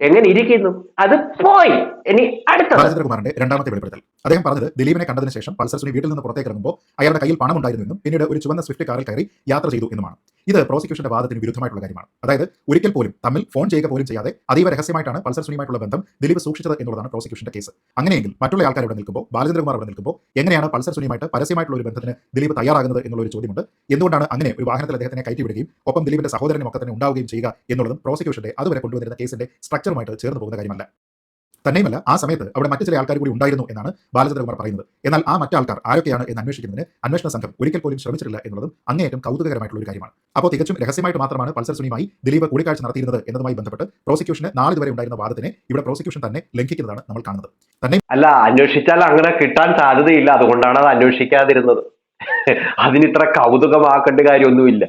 എങ്ങനെ ഇരിക്കുന്നു? അത് പോയി. ഇനി അടുത്ത രാജേന്ദ്രകുമാറിന്റെ രണ്ടാമത്തെ വെളിപ്പെടുത്തൽ. അദ്ദേഹം പറഞ്ഞത് ദിലീപിനെ കണ്ടതിന് ശേഷം പൾസർ സുനി വീട്ടിൽ നിന്ന് പുറത്തേക്ക് ഇറങ്ങുമ്പോൾ അയാളുടെ കയ്യിൽ പണം ഉണ്ടായിരുന്നെന്നും പിന്നീട് ഒരു ചുവന്ന സ്വിഫ്റ്റ് കാറിൽ കയറി യാത്ര ചെയ്തു എന്നുമാണ്. ഇത് പ്രോസിക്യൂഷന്റെ വാദത്തിന് വിരുദ്ധമായിട്ടുള്ള കാര്യമാണ്. അതായത് ഒരിക്കൽ പോലും തമ്മിൽ ഫോൺ ചെയ്യുക പോലും ചെയ്യാതെ അതീവ രഹസ്യമായിട്ടാണ് പൾസർ സുനിയുമായിട്ടുള്ള ബന്ധം ദിലീപ് സൂക്ഷിച്ചത് എന്നുള്ളതാണ് പ്രോസിക്യൂഷന്റെ കേസ്. അങ്ങനെയെങ്കിൽ മറ്റുള്ള ആൾക്കാർ ഇവിടെ നിൽക്കുമ്പോൾ ബാലചന്ദ്രകുമാർ ഇവിടെ നിൽക്കുമ്പോൾ എങ്ങനെയാണ് പൾസർ സുനിയുമായിട്ട് പരസ്യമായിട്ടുള്ള ഒരു ബന്ധത്തിന് ദിലീപ് തയ്യാറാകുന്നത് എന്നുള്ള ഒരു ചോദ്യമുണ്ട്. എന്തുകൊണ്ടാണ് അങ്ങനെ ഒരു വാഹനത്തിൽ അദ്ദേഹത്തിനെ കയറ്റിവിടുകയും ഒപ്പം ദിലീപിന്റെ സഹോദരനെ ഒക്കെ ഉണ്ടാവുകയും ചെയ്യുക എന്നുള്ളതും പ്രോസിക്യൂഷന്റെ അതുവരെ കൊണ്ടുവരുന്ന കേസിന്റെ സ്ട്രക്ചറുമായിട്ട് ചേർന്ന് പോകുന്ന കാര്യമല്ല. തന്നെയുമല്ല ആ സമയത്ത് അവിടെ മറ്റു ചില ആൾക്കാർ കൂടി ഉണ്ടായിരുന്നു എന്നാണ് ബാലചന്ദ്രകുമാർ പറയുന്നത്. എന്നാൽ ആ മറ്റു ആൾക്കാർ ആരൊക്കെയാണ് എന്ന് അന്വേഷിക്കുന്നതിന് അന്വേഷണ സംഘം ഒരിക്കൽ പോലും ശ്രമിച്ചിട്ടില്ല എന്നുള്ളതും അങ്ങേയറ്റം കൗതുകകരമായിട്ടുള്ള ഒരു കാര്യമാണ്. അപ്പോൾ തികച്ചും രഹസ്യമായിട്ട് മാത്രമാണ് പൾസർ സുനിയുമായി ദിലീപ് കൂടിക്കാഴ്ച നടത്തിയിരുന്നത് എന്നതുമായി ബന്ധപ്പെട്ട് പ്രോസിക്യൂഷന് വരെ ഉണ്ടായിരുന്ന വാദത്തിനെ ഇവിടെ പ്രോസിക്യൂഷൻ തന്നെ ലംഘിക്കുന്നതാണ് നമ്മൾ കാണുന്നത്. തന്നെ അല്ല അന്വേഷിച്ചാൽ അങ്ങനെ കിട്ടാൻ സാധ്യതയില്ല. അതുകൊണ്ടാണ് അത് അന്വേഷിക്കാതിരുന്നത്. അതിന് ഇത്ര കൗതുകമാക്കേണ്ട കാര്യമൊന്നുമില്ല.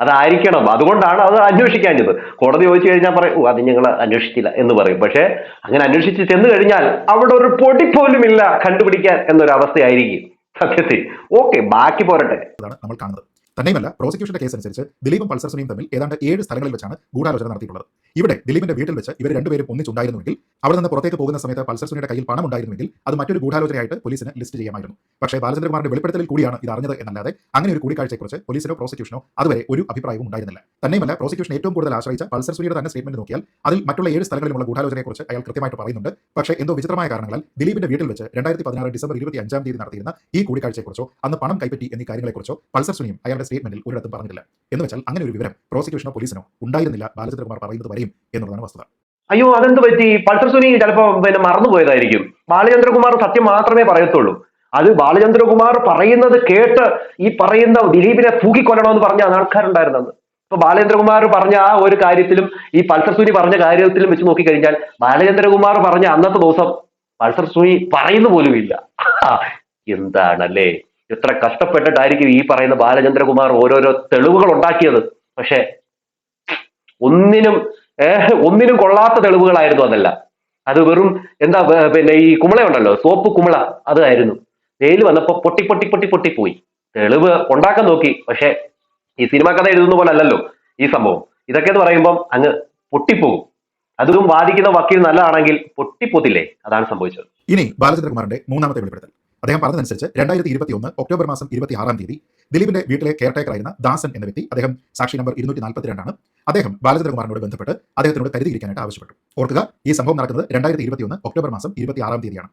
അതായിരിക്കണം. അതുകൊണ്ടാണ് അത് അന്വേഷിക്കാഞ്ഞത്. കോടതി ചോദിച്ചു കഴിഞ്ഞാൽ പറയും "ഓ, അത് ഞങ്ങൾ അന്വേഷിച്ചില്ല എന്ന് പറയും. പക്ഷേ അങ്ങനെ അന്വേഷിച്ച് ചെന്ന് കഴിഞ്ഞാൽ അവിടെ ഒരു പൊടി പോലും ഇല്ല കണ്ടുപിടിക്കാൻ എന്നൊരു അവസ്ഥയായിരിക്കും സത്യത്തിൽ. ഓക്കെ ബാക്കി പോരട്ടെ. നമ്മൾ കാണുന്നത്. തന്നെയുമല്ല പ്രോസിക്യൂഷന്റെ കേസ് അനുസരിച്ച് ദിലീപും പൾസർ സുനിയും തമ്മിൽ ഏതാണ്ട് ഏഴ് സ്ഥലങ്ങളിൽ വെച്ചാണ് ഗൂഢാലോചന നടത്തിയിട്ടുള്ളത്. ഇവിടെ ദിലീപിന്റെ വീട്ടിൽ വെച്ച് ഇവർ രണ്ടുപേരും ഒന്നിച്ചുണ്ടായിരുന്നുവെങ്കിൽ അവിടെ നിന്ന് പുറത്തേക്ക് പോകുന്ന സമയത്ത് പൾസർ കയ്യിൽ പണം ഉണ്ടായിരുന്നുവെങ്കിൽ അത് മറ്റൊരു ഗൂഢാലോചനയായിട്ട് പോലീസിന് ലിസ്റ്റ് ചെയ്യാമായിരുന്നു. പക്ഷേ ബാലചന്ദ്രകുമാറിന്റെ വെളിപ്പെടുത്തലിൽ കൂടിയാണ് ഇത് അറിഞ്ഞത് എന്നല്ലാതെ അങ്ങനെ ഒരു കൂടിക്കാഴ്ചയെക്കുറിച്ച് പോലീസിനോ പ്രോസിക്യൂഷനോ അതുവരെ ഒരു അഭിപ്രായവും ഉണ്ടായിരുന്നില്ല. തന്നെയുമല്ല പ്രോസിക്യൂഷൻ ഏറ്റവും കൂടുതൽ ആശ്രയിച്ച പൾസർ സുനിയുടെ തന്നെ സ്റ്റേറ്റ്മെന്റ് നോക്കിയാൽ അതിൽ മറ്റുള്ള ഏഴ് സ്ഥലങ്ങളിലുള്ള ഗൂഢാലോചനയെക്കുറിച്ച് അയാൾ കൃത്യമായിട്ട് പറയുന്നുണ്ട്. പക്ഷേ എന്തോ വിചിത്രമായ കാരണങ്ങളാൽ ദിലീപിന്റെ വീട്ടിൽ വെച്ച് രണ്ടായിരത്തി പതിനാറ് ഡിസംബർ ഇരുപത്തി അഞ്ചാം തീയതി നടത്തിയിരുന്ന ഈ കൂടിക്കാഴ്ചയെക്കുറിച്ചോ അന്ന് പണം കൈപ്പറ്റി എന്നീ കാര്യങ്ങളെക്കുറിച്ചോ പൾസർ സുനിയും അയാളുടെ സ്റ്റേറ്റ്മെന്റിൽ ഒരിടത്തും പറഞ്ഞിട്ടില്ല. എന്ന് വെച്ചാൽ അങ്ങനെ ഒരു വിവരം പ്രോസിക്യൂഷനോ പോലീസിനോ ഉണ്ടായിരുന്നില്ല ബാലചന്ദ്രകുമാർ പറയുന്നത് വരെയും എന്നുള്ളതാണ് വസ്തുത. അയ്യോ അതെന്ത് പറ്റി? പൾസർ ചിലപ്പോ പിന്നെ മറന്നുപോയതായിരിക്കും. ബാലചന്ദ്രകുമാർ സത്യം മാത്രമേ പറയത്തുള്ളൂ. അത് ബാലചന്ദ്രകുമാർ പറയുന്നത് കേട്ട് ഈ പറയുന്ന ദിലീപിനെ തൂക്കിക്കൊല്ലണമെന്ന് പറഞ്ഞ ആൾക്കാരുണ്ടായിരുന്നത് ഇപ്പൊ ബാലചന്ദ്രകുമാർ പറഞ്ഞ ആ ഒരു കാര്യത്തിലും ഈ പൾസർ സുനി പറഞ്ഞ കാര്യത്തിലും വെച്ച് നോക്കിക്കഴിഞ്ഞാൽ ബാലചന്ദ്രകുമാർ പറഞ്ഞ അന്നത്തെ ദിവസം പൾസർ സുനി പറയുന്നു പോലുമില്ല. എന്താണല്ലേ? എത്ര കഷ്ടപ്പെട്ടിട്ടായിരിക്കും ഈ പറയുന്ന ബാലചന്ദ്രകുമാർ ഓരോരോ തെളിവുകൾ ഉണ്ടാക്കിയത്. പക്ഷെ ഒന്നിനും ഒന്നിനും കൊള്ളാത്ത തെളിവുകളായിരുന്നു അതല്ല. അത് വെറും എന്താ പിന്നെ ഈ കുമിള ഉണ്ടല്ലോ സോപ്പ് കുമിള അതായിരുന്നു. വെയിൽ വന്നപ്പോ പൊട്ടി പൊട്ടി പൊട്ടി പൊട്ടിപ്പോയി തെളിവ് ഉണ്ടാക്കാൻ നോക്കി പക്ഷെ ഈ സിനിമ കഥ എഴുതുന്ന പോലെ അല്ലല്ലോ ഈ സംഭവം. ഇതൊക്കെ എന്ന് പറയുമ്പം അങ്ങ് പൊട്ടിപ്പോകും. അതും വാദിക്കുന്ന വക്കീൽ നല്ലതാണെങ്കിൽ പൊട്ടിപ്പോത്തില്ലേ? അതാണ് സംഭവിച്ചത്. ഇനി ബാലചന്ദ്രകുമാറിന്റെ മൂന്നാമത്തെ വെളിപ്പെടുത്തൽ. അദ്ദേഹം പറഞ്ഞതനുസരിച്ച് രണ്ടായിരത്തി ഇരുപത്തി ഒന്ന് ഒക്ടോബർ മാസം ഇരുപത്തി ആറാം തീയതി ദിലീപിന്റെ വീട്ടിലെ കെയർടേക്കർ ആയിരുന്ന ദാസൻ എന്ന വ്യക്തി അദ്ദേഹം സാക്ഷി നമ്പർ ഇരുന്നൂറ്റി നാൽപ്പത്തിരണ്ടാണ് അദ്ദേഹം ബാലചന്ദ്രകുമാറിനോട് ബന്ധപ്പെട്ട് അദ്ദേഹത്തിനോട് കരുതിയിരിക്കാനായിട്ട് ആവശ്യപ്പെട്ടു. ഓർക്കുക ഈ സംഭവം നടക്കുന്നത് രണ്ടായിരത്തി ഇരുപത്തി ഒന്ന് ഒക്ടോബർ മാസം ഇരുപത്തി ആറാം തീയതിയാണ്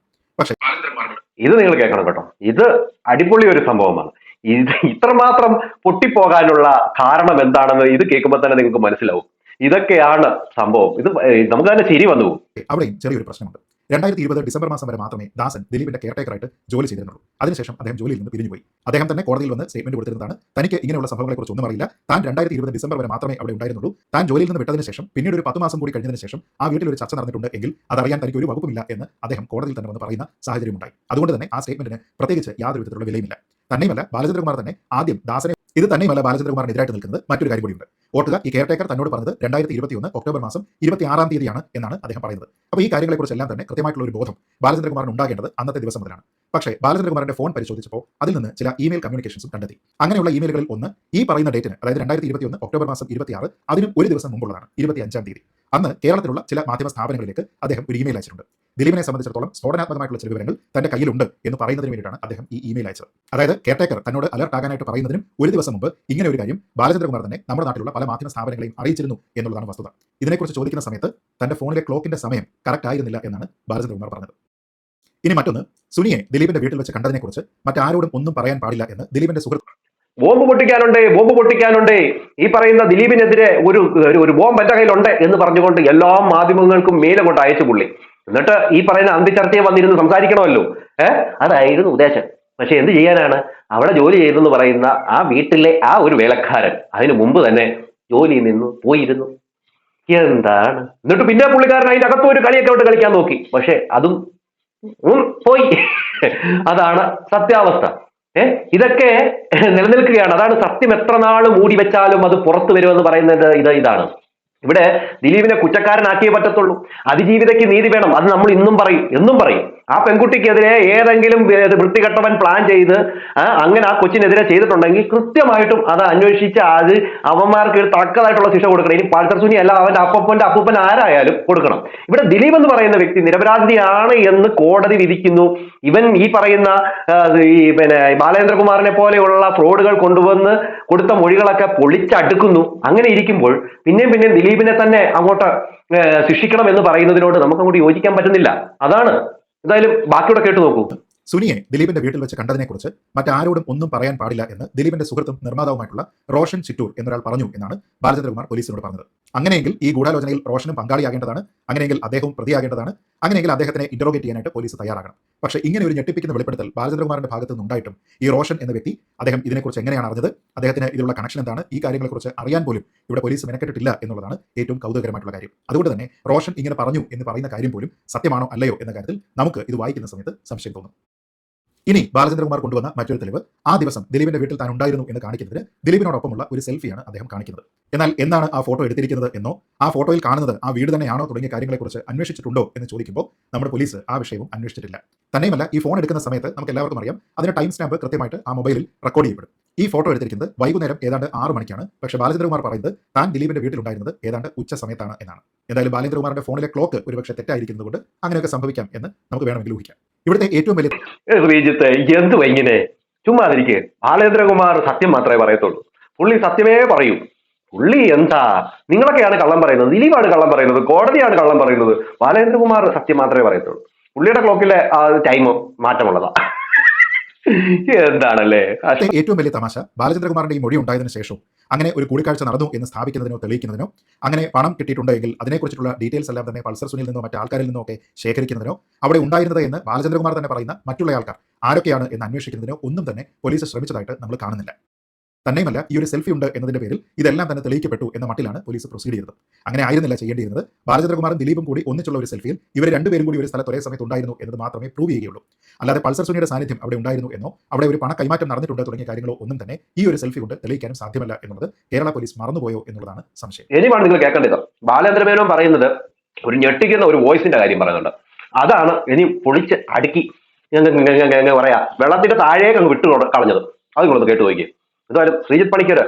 ഇത് നിങ്ങൾ കേൾക്കണം കേട്ടോ. ഇത് അടിപൊളി ഒരു സംഭവമാണ്. ഇത് ഇത്രമാത്രം പൊട്ടിപ്പോകാനുള്ള കാരണം എന്താണെന്ന് ഇത് കേൾക്കുമ്പോൾ തന്നെ നിങ്ങൾക്ക് മനസ്സിലാവും. ഇതൊക്കെയാണ് സംഭവം. ഇത് നമുക്ക് തന്നെ ചിരി വന്നു പോകും. അവിടെയും ചെറിയൊരു പ്രശ്നമുണ്ട്. രണ്ടായിരത്തി ഇരുപത് ഡിസംബർ മാസം വരെ മാത്രമേ ദാസൻ ദിലീപിന്റെ കെയർടേക്കറായിട്ട് ജോലി ചെയ്തിരുന്നുള്ളൂ. അതിനുശേഷം അദ്ദേഹം ജോലിയിൽ നിന്ന് പിരിഞ്ഞുപോയി. അദ്ദേഹം തന്നെ കോടതിയിൽ വന്ന് സ്റ്റേറ്റ്മെന്റ് കൊടുത്തിരുന്നതാണ് തനിക്ക് ഇങ്ങനെയുള്ള സംഭവങ്ങളെക്കുറിച്ച് ഒന്നും അറിയില്ല. താൻ രണ്ടായിരത്തി ഇരുപത് ഡിസംബർ വരെ മാത്രമേ അവിടെ ഉണ്ടായിരുന്നുള്ളൂ. താൻ ജോലിയിൽ നിന്ന് വിട്ടതിന് ശേഷം പിന്നീട് ഒരു പത്ത് മാസം കൂടി കഴിഞ്ഞതിന് ശേഷം ആ വീട്ടിൽ ഒരു ചർച്ച നടന്നിട്ടുണ്ട് എങ്കിൽ അതറിയാൻ തനിക്ക് ഒരു വകുപ്പില്ല എന്ന് അദ്ദേഹം കോടതിയിൽ തന്നെ വന്ന് പറയുന്ന സാഹചര്യമുണ്ടായി. അതുകൊണ്ട് തന്നെ ആ സ്റ്റേറ്റ്മെന്റിന് പ്രത്യേകിച്ച് യാതൊരു വിധത്തിലുള്ള വിലയുമില്ല. തന്നെയുമല്ല ബാലചന്ദ്രകുമാർ തന്നെ ആദ്യം ദാസനെ ഇത് തന്നെയുമല്ല ബാലചന്ദ്രകുമാറിനെതിരായിട്ട് നിൽക്കുന്നത് മറ്റൊരു കാര്യം കൂടിയുണ്ട്. ഓർക്കുക ഈ കെയർടേക്കർ തന്നോട് പറഞ്ഞത് രണ്ടായിരത്തി ഇരുപത്തിയൊന്ന് ഒക്ടോബർ മാസം ഇരുപത്തി ആറാം തീയതിയാണ് എന്നാണ് അദ്ദേഹം പറയുന്നത്. അപ്പോൾ ഈ കാര്യങ്ങളെക്കുറിച്ചെല്ലാം തന്നെ കൃത്യമായിട്ടുള്ള ഒരു ബോധം ബാലചന്ദ്രകുമാറിന് ഉണ്ടാകേണ്ടത് അന്നത്തെ ദിവസം മുതലാണ്. പക്ഷേ ബാലചന്ദ്രകുമാറിന്റെ ഫോൺ പരിശോധിച്ചപ്പോൾ അതിൽ നിന്ന് ചില ഇമെയിൽ കമ്മ്യൂണിക്കേഷൻസും കണ്ടെത്തി. അങ്ങനെയുള്ള ഇമെയിലുകളിൽ ഒന്ന് ഈ പറയുന്ന ഡേറ്റിന് അതായത് രണ്ടായിരത്തി ഇരുപത്തിയൊന്ന് ഒക്ടോബർ മാസം ഇരുപത്തിയാറ് അതിനും ഒരു ദിവസം മുമ്പുള്ളതാണ് ഇരുപത്തി അഞ്ചാം തീയതി. അന്ന് കേരളത്തിലുള്ള ചില മാധ്യമ സ്ഥാപനങ്ങളിലേക്ക് അദ്ദേഹം ഒരു ഇമെയിൽ അയച്ചിട്ടുണ്ട്. ദിലീപിനെ സംബന്ധിച്ചിടത്തോളം സ്ഫോടനാത്മകമായിട്ടുള്ള ചില വിവരങ്ങൾ തന്റെ കയ്യിലുണ്ട് എന്ന് പറയുന്നതിന് വേണ്ടിയിട്ടാണ് അദ്ദേഹം ഈ ഇമെയിൽ അയച്ചത്. അതായത് കെയർടേക്കർ തന്നോട് അലർട്ട് ആകാനായിട്ട് പറയുന്നതിനും ഒരു ദിവസം മുമ്പ് ഇങ്ങനെ ഒരു കാര്യം ബാലചന്ദ്രകുമാർ തന്നെ നമ്മുടെ നാട്ടിലുള്ള പല മാധ്യമ സ്ഥാപനങ്ങളെയും അറിയിച്ചിരുന്നു എന്നുള്ളതാണ് വസ്തുത. ഇതിനെക്കുറിച്ച് ചോദിക്കുന്ന സമയത്ത് തന്റെ ഫോണിലെ ക്ലോക്കിന്റെ സമയം കറക്റ്റ് ആയിരുന്നില്ല എന്നാണ് ബാലചന്ദ്രകുമാർ പറഞ്ഞത്. ഇനി മറ്റൊന്ന് സുനിയെ ദിലീപിന്റെ വീട്ടിൽ വെച്ച് കണ്ടതിനെക്കുറിച്ച് മറ്റാരോടും ഒന്നും പറയാൻ പാടില്ല എന്ന് ദിലീപിന്റെ സുഹൃത്ത് ബോംബ് പൊട്ടിക്കാനുണ്ട് ബോംബ് പൊട്ടിക്കാനുണ്ട്. ഈ പറയുന്ന ദിലീപിനെതിരെ ഒരു ഒരു- ബോംബ് എന്റെ കയ്യിലുണ്ട് എന്ന് പറഞ്ഞുകൊണ്ട് എല്ലാ മാധ്യമങ്ങൾക്കും മേലെ കൊണ്ട് അയച്ചു പുള്ളി. എന്നിട്ട് ഈ പറയുന്ന അന്തിച്ചർച്ചയെ വന്നിരുന്ന് സംസാരിക്കണമല്ലോ. ഏഹ് അതായിരുന്നു ഉദ്ദേശം. പക്ഷെ എന്ത് ചെയ്യാനാണ്? അവിടെ ജോലി ചെയ്തെന്ന് പറയുന്ന ആ വീട്ടിലെ ആ ഒരു വേലക്കാരൻ അതിനു മുമ്പ് തന്നെ ജോലിയിൽ നിന്ന് പോയിരുന്നു. എന്താണ്? എന്നിട്ട് പിന്നെ പുള്ളിക്കാരൻ അതിന്റെ അകത്ത് ഒരു കളിയൊക്കെ വിട്ട് കളിക്കാൻ നോക്കി. പക്ഷെ അതും പോയി. അതാണ് സത്യാവസ്ഥ. ഏ? ഇതൊക്കെ നിലനിൽക്കുകയാണ്. അതാണ് സത്യം. എത്ര നാൾ മൂടി വെച്ചാലും അത് പുറത്തു വരുമെന്ന് പറയുന്നത് ഇത് ഇതാണ്. ഇവിടെ ദിലീപിനെ കുറ്റക്കാരനാക്കിയേ പറ്റത്തുള്ളൂ. അതിജീവിതയ്ക്ക് നീതി വേണം. അത് നമ്മൾ ഇന്നും പറയും. എന്നും പറയും. ആ പെൺകുട്ടിക്കെതിരെ ഏതെങ്കിലും ഏത് വൃത്തികെട്ടവൻ പ്ലാൻ ചെയ്ത് അങ്ങനെ ആ കൊച്ചിനെതിരെ ചെയ്തിട്ടുണ്ടെങ്കിൽ കൃത്യമായിട്ടും അത് അന്വേഷിച്ച് അത് അവന്മാർക്ക് തക്കതായിട്ടുള്ള ശിക്ഷ കൊടുക്കണം. ഇനി പാൽസർ സുനി അല്ല അവന്റെ അപ്പപ്പന്റെ അപ്പൂപ്പൻ ആരായാലും കൊടുക്കണം. ഇവിടെ ദിലീപ് എന്ന് പറയുന്ന വ്യക്തി നിരപരാധിയാണ് എന്ന് കോടതി വിധിക്കുന്നു. ഇവൻ ഈ പറയുന്ന ഈ പിന്നെ ബാലേന്ദ്രകുമാറിനെ പോലെയുള്ള ഫ്രോഡുകൾ കൊണ്ടുവന്ന് കൊടുത്ത മൊഴികളൊക്കെ പൊളിച്ചടുക്കുന്നു. അങ്ങനെ ഇരിക്കുമ്പോൾ പിന്നെയും പിന്നെയും ദിലീപിനെ തന്നെ അങ്ങോട്ട് ശിക്ഷിക്കണം എന്ന് പറയുന്നതിനോട് നമുക്ക് അങ്ങോട്ട് യോജിക്കാൻ പറ്റുന്നില്ല. അതാണ് എന്തായാലും ബാക്കിയോടെ കേട്ടു നോക്കൂ. സുനിയെ ദിലീപിന്റെ വീട്ടിൽ വെച്ച് കണ്ടതിനെക്കുറിച്ച് മറ്റാരോടും ഒന്നും പറയാൻ പാടില്ല എന്ന് ദിലീപിന്റെ സുഹൃത്തും നിർമ്മാതാവുമായിട്ടുള്ള റോഷൻ ചിറ്റൂർ എന്നൊരാൾ പറഞ്ഞു എന്നാണ് ബാലചന്ദ്രകുമാർ പോലീസിനോട് പറഞ്ഞത്. അങ്ങനെയെങ്കിൽ ഈ ഗൂഢാലോചനയിൽ റോഷനും പങ്കാളിയാകേണ്ടതാണ്. അങ്ങനെയെങ്കിൽ അദ്ദേഹവും പ്രതിയാകേണ്ടതാണ്. അങ്ങനെയെങ്കിൽ അദ്ദേഹത്തിനെ ഇന്ററോഗേറ്റ് ചെയ്യാനായിട്ട് പോലീസ് തയ്യാറാകണം. പക്ഷേ ഇങ്ങനെ ഒരു ഞെട്ടിപ്പിക്കുന്ന വെളിപ്പെടുത്തൽ ബാലചന്ദ്രകുമാറിന്റെ ഭാഗത്ത് നിന്നുണ്ടായിട്ടും ഈ റോഷൻ എന്ന വ്യക്തി അദ്ദേഹം ഇതിനെക്കുറിച്ച് എങ്ങനെയാണ് അറിഞ്ഞത്? അദ്ദേഹത്തിന് ഇതിലുള്ള കണക്ഷൻ എന്താണ്? ഈ കാര്യങ്ങളെക്കുറിച്ച് അറിയാൻ പോലും ഇവിടെ പോലീസ് മെനക്കെട്ടിട്ടില്ല എന്നുള്ളതാണ് ഏറ്റവും കൗതുകകരമായിട്ടുള്ള കാര്യം. അതുകൊണ്ട് തന്നെ റോഷൻ ഇങ്ങനെ പറഞ്ഞു എന്ന് പറയുന്ന കാര്യം പോലും സത്യമാണോ അല്ലയോ എന്ന കാര്യത്തിൽ നമുക്ക് ഇത് വായിക്കുന്ന സമയത്ത് സംശയം തോന്നും. ഇനി ബാലചന്ദ്രകുമാർ കൊണ്ടുവന്ന മറ്റൊരു തെളിവ് ആ ദിവസം ദിലീപിന്റെ വീട്ടിൽ താൻ ഉണ്ടായിരുന്നു എന്ന് കാണിക്കുന്നതിന് ദിലീപിനോടൊപ്പമുള്ള ഒരു സെൽഫിയാണ് അദ്ദേഹം കാണിക്കുന്നത്. എന്നാൽ എന്നാണ് ആ ഫോട്ടോ എടുത്തിരിക്കുന്നത് എന്നോ ആ ഫോട്ടോയിൽ കാണുന്നത് ആ വീട് തന്നെയാണോ തുടങ്ങിയ കാര്യങ്ങളെക്കുറിച്ച് അന്വേഷിച്ചിട്ടുണ്ടോ എന്ന് ചോദിക്കുമ്പോൾ നമ്മുടെ പോലീസ് ആ വിഷയവും അന്വേഷിച്ചിട്ടില്ല. തന്നെയുമല്ല ഈ ഫോൺ എടുക്കുന്ന സമയത്ത് നമുക്ക് എല്ലാവർക്കും അറിയാം അതിന് ടൈം സ്റ്റാമ്പ് കൃത്യമായിട്ട് ആ മൊബൈലിൽ റെക്കോർഡ് ചെയ്യപ്പെടും. ഈ ഫോട്ടോ എടുത്തിരിക്കുന്നത് വൈകുന്നേരം ഏതാണ്ട് ആറ് മണിക്കാണ്. പക്ഷേ ബാലചന്ദ്രകുമാർ പറയുന്നത് താൻ ദിലീപിന്റെ വീട്ടിലുണ്ടായിരുന്നത് ഏതാണ്ട് ഉച്ച സമയത്താണ് എന്നാണ്. എന്തായാലും ബാലചന്ദ്രകുമാറിന്റെ ഫോണിലെ ക്ലോക്ക് ഒരുപക്ഷെ തെറ്റായിരിക്കുന്നതുകൊണ്ട് അങ്ങനെയൊക്കെ സംഭവിക്കാം എന്ന് നമുക്ക് വേണമെങ്കിൽ ഊഹിക്കാം. ഇവിടുത്തെ ഏറ്റവും വലിയ ശ്രീജിത്ത് എന്തു ഇങ്ങനെ? ചുമ്മാതിരിക്കെ. ബാലേന്ദ്രകുമാർ സത്യം മാത്രമേ പറയത്തുള്ളൂ. പുള്ളി സത്യമേ പറയൂ. പുള്ളി എന്താ? നിങ്ങളൊക്കെയാണ് കള്ളം പറയുന്നത്. ദിലീപാണ് കള്ളം പറയുന്നത്. കോടതിയാണ് കള്ളം പറയുന്നത്. ബാലേന്ദ്രകുമാർ സത്യം മാത്രമേ പറയത്തുള്ളൂ. പുള്ളിയുടെ ക്ലോക്കിലെ ആ ടൈം മാറ്റമുള്ളതാ. എന്താണല്ലേ? ഏറ്റവും വലിയ തമാശ. ബാലചന്ദ്രകുമാറിന്റെ ഈ മൊഴി ഉണ്ടായതിനു ശേഷവും അങ്ങനെ ഒരു കൂടിക്കാഴ്ച നടന്നു എന്ന് സ്ഥാപിക്കുന്നതിനോ തെളിയിക്കുന്നതിനോ അങ്ങനെ പണം കിട്ടിയിട്ടുണ്ടെങ്കിൽ അതിനെക്കുറിച്ചുള്ള ഡീറ്റെയിൽസ് എല്ലാം തന്നെ പൾസർ സുനിൽ നിന്നോ മറ്റു ആൾക്കാരിൽ നിന്നോ ഒക്കെ ശേഖരിക്കുന്നതിനോ അവിടെ ഉണ്ടായിരുന്നത് എന്ന് ബാലചന്ദ്രകുമാർ തന്നെ പറയുന്ന മറ്റുള്ള ആൾക്കാർ ആരൊക്കെയാണ് എന്ന് അന്വേഷിക്കുന്നതിനോ ഒന്നും തന്നെ പോലീസ് ശ്രമിച്ചതായിട്ട് നമ്മൾ കാണുന്നില്ല. തന്നെയുമല്ല ഈ ഒരു സെൽഫി ഉണ്ട് എന്നതിന്റെ പേരിൽ ഇതെല്ലാം തന്നെ തെളിയിക്കപ്പെട്ടു എന്ന മട്ടിലാണ് പോലീസ് പ്രൊസീഡ് ചെയ്തത്. അങ്ങനെ ആയിരുന്നില്ല ചെയ്യേണ്ടിയിരുന്നത്. ബാലചന്ദ്രകുമാറും ദിലീപും കൂടി ഒന്നിച്ചുള്ള ഒരു സെൽഫിയിൽ ഇവർ രണ്ടുപേരും കൂടി ഒരു സ്ഥലത്ത് ഒരേ സമയത്ത് ഉണ്ടായിരുന്നു എന്നത് മാത്രമേ പ്രൂവ് ചെയ്യുകയുള്ളൂ. അല്ലാതെ പൾസർ സുനിയുടെ സാന്നിധ്യം അവിടെ ഉണ്ടായിരുന്നു എന്നോ അവിടെ ഒരു പണ കൈമാറ്റം നടന്നിട്ടുണ്ട് തുടങ്ങിയ കാര്യങ്ങളോ ഒന്നും തന്നെ ഈ ഒരു സെൽഫി കൊണ്ട് തെളിയിക്കാനും സാധ്യമല്ല എന്നുള്ളത് കേരള പോലീസ് മറന്നുപോയോ എന്നുള്ളതാണ് സംശയം. ഇനിയാണ് നിങ്ങൾ കേൾക്കേണ്ടത് ബാലചന്ദ്രമേനോൻ പറയുന്നത് ഒരു ഞെട്ടിക്കുന്ന ഒരു വോയിസിന്റെ കാര്യം പറയുന്നുണ്ട്. അതാണ് ഇനി പൊളിച്ച് അടുക്കി. പറയാ. വെള്ളത്തിന്റെ താഴേക്ക് അങ്ങ് വിട്ടു കളഞ്ഞത്. അത് നിങ്ങളൊന്ന് കേട്ടു നോക്കി എന്തായാലും ശ്രീജിത് പണിക്കർ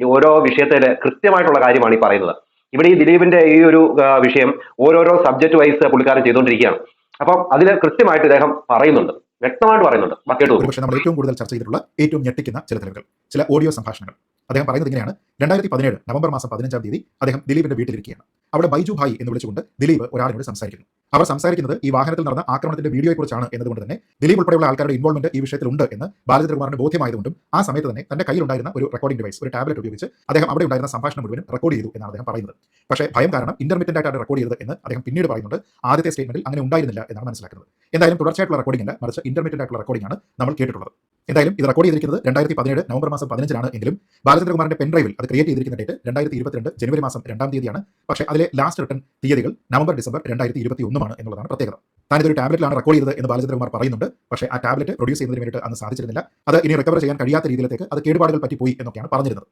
ഈ ഓരോ വിഷയത്തിലെ കൃത്യമായിട്ടുള്ള കാര്യമാണ് ഈ പറയുന്നത്. ഇവിടെ ഈ ദിലീപിന്റെ ഈ ഒരു വിഷയം ഓരോരോ സബ്ജക്ട് വൈസ് പുള്ളിക്കാരൻ ചെയ്തുകൊണ്ടിരിക്കുകയാണ്. അപ്പം അതിൽ കൃത്യമായിട്ട് ഇദ്ദേഹം പറയുന്നുണ്ട്. വ്യക്തമായിട്ട് പറയുന്നുണ്ട്. ബക്കേട്ട് പക്ഷേ നമ്മൾ ഏറ്റവും കൂടുതൽ ചർച്ച ചെയ്തിട്ടുള്ള ഏറ്റവും ഞെട്ടിക്കുന്ന ചില തെളിവുകൾ ചില ഓഡിയോ സംഭാഷണങ്ങൾ. അദ്ദേഹം പറയുന്നത് ഇങ്ങനെയാണ്. രണ്ടായിരത്തി പതിനേഴ് നവംബർ മാസം പതിനഞ്ചാം തീയതി അദ്ദേഹം ദിലീപിന്റെ വീട്ടിലിരിക്കുകയാണ്. അവിടെ ബൈജു ഭായ് എന്ന് വിളിച്ചുകൊണ്ട് ദിലീപ് ഒരാളിനോട് സംസാരിക്കുന്നു. അവർ സംസാരിക്കുന്നത് ഈ വാഹനത്തിൽ നടന്ന ആക്രമണത്തിന്റെ വീഡിയോയെക്കുറിച്ചാണ് എന്നതുകൊണ്ട് തന്നെ ദിലീപ് ഉൾപ്പെടെയുള്ള ആൾക്കാരുടെ ഇൻവോൾവ്മെന്റ് ഈ വിഷയത്തിലുണ്ട് എന്ന് ബാലചന്ദ്രകുമാറിന് ബോധ്യമായതുകൊണ്ടും ആ സമയത്ത് തന്നെ തന്റെ കയ്യിലുണ്ടായിരുന്ന ഒരു റെക്കോർഡിംഗ് ഡിവൈസ് ഒരു ടാബ്ലറ്റ് ഉപയോഗിച്ച് അദ്ദേഹം അവിടെ ഉണ്ടായിരുന്ന സംഭാഷണം മുഴുവൻ റെക്കോർഡ് ചെയ്തു എന്നാണ് അദ്ദേഹം പറയുന്നത്. പക്ഷേ ഭയം കാരണം ഇന്റർമീഡിയറ്റ് ആയിട്ടാണ് റെക്കോർഡ് ചെയ്തത് എന്ന് അദ്ദേഹം പിന്നീട് പറയുന്നുണ്ട്. ആദ്യത്തെ സ്റ്റേറ്റ്മെന്റിൽ അങ്ങനെ ഉണ്ടായിരുന്നില്ല എന്നാണ് മനസ്സിലാക്കുന്നത്. എന്തായാലും തുടർച്ചയായിട്ടുള്ള റെക്കോർഡിംഗ് അല്ല മറിച്ച് ഇന്റർമീഡിയറ്റ് ആയിട്ടുള്ള റെക്കോർഡിംഗ് ആണ് നമ്മൾ കേട്ടിട്ടുള്ളത്. എന്തായാലും ഇത് റെക്കോർഡ് ചെയ്തിരിക്കുന്നത് രണ്ടായിരത്തി പതിനേഴ് നവംബർ മാസം പതിനഞ്ചിനാണ് എങ്കിലും ബാലചന്ദ്രകുമാറിന്റെ പെൻഡ്രൈവിൽ അത് ക്രിയേറ്റ് ചെയ്തിരിക്കുന്ന ഡേറ്റ് രണ്ടായിരത്തി ഇരുപത്തിരണ്ട് ജനുവരി മാസം രണ്ടാം തീയതിയാണ്. പക്ഷേ അതിലെ ലാസ്റ്റ് റിട്ടേൺ തീയതികൾ നവംബർ ഡിസംബർ രണ്ടായിരത്തി ഇരുപത്തി ഒന്നുമാണ് എന്നുള്ളതാണ് പ്രത്യേകത. താൻ ഇതൊരു ടാബ്ലറ്റിലാണ് റെക്കോർഡ് ചെയ്തത് എന്ന് ബാലചന്ദ്രകുമാർ പറയുന്നുണ്ട്. പക്ഷേ ആ ടാബ്ലറ്റ് പ്രൊഡ്യൂസ് ചെയ്യുന്നതിന് വേണ്ടിയിട്ട് അന്ന് സാധിച്ചിരുന്നില്ല. അത് ഇനി റിക്കവർ ചെയ്യാൻ കഴിയാത്ത രീതിയിലേക്ക് അത് കേടുപാടുകൾ പറ്റിപ്പോയി എന്നൊക്കെയാണ് പറഞ്ഞിരുന്നത്.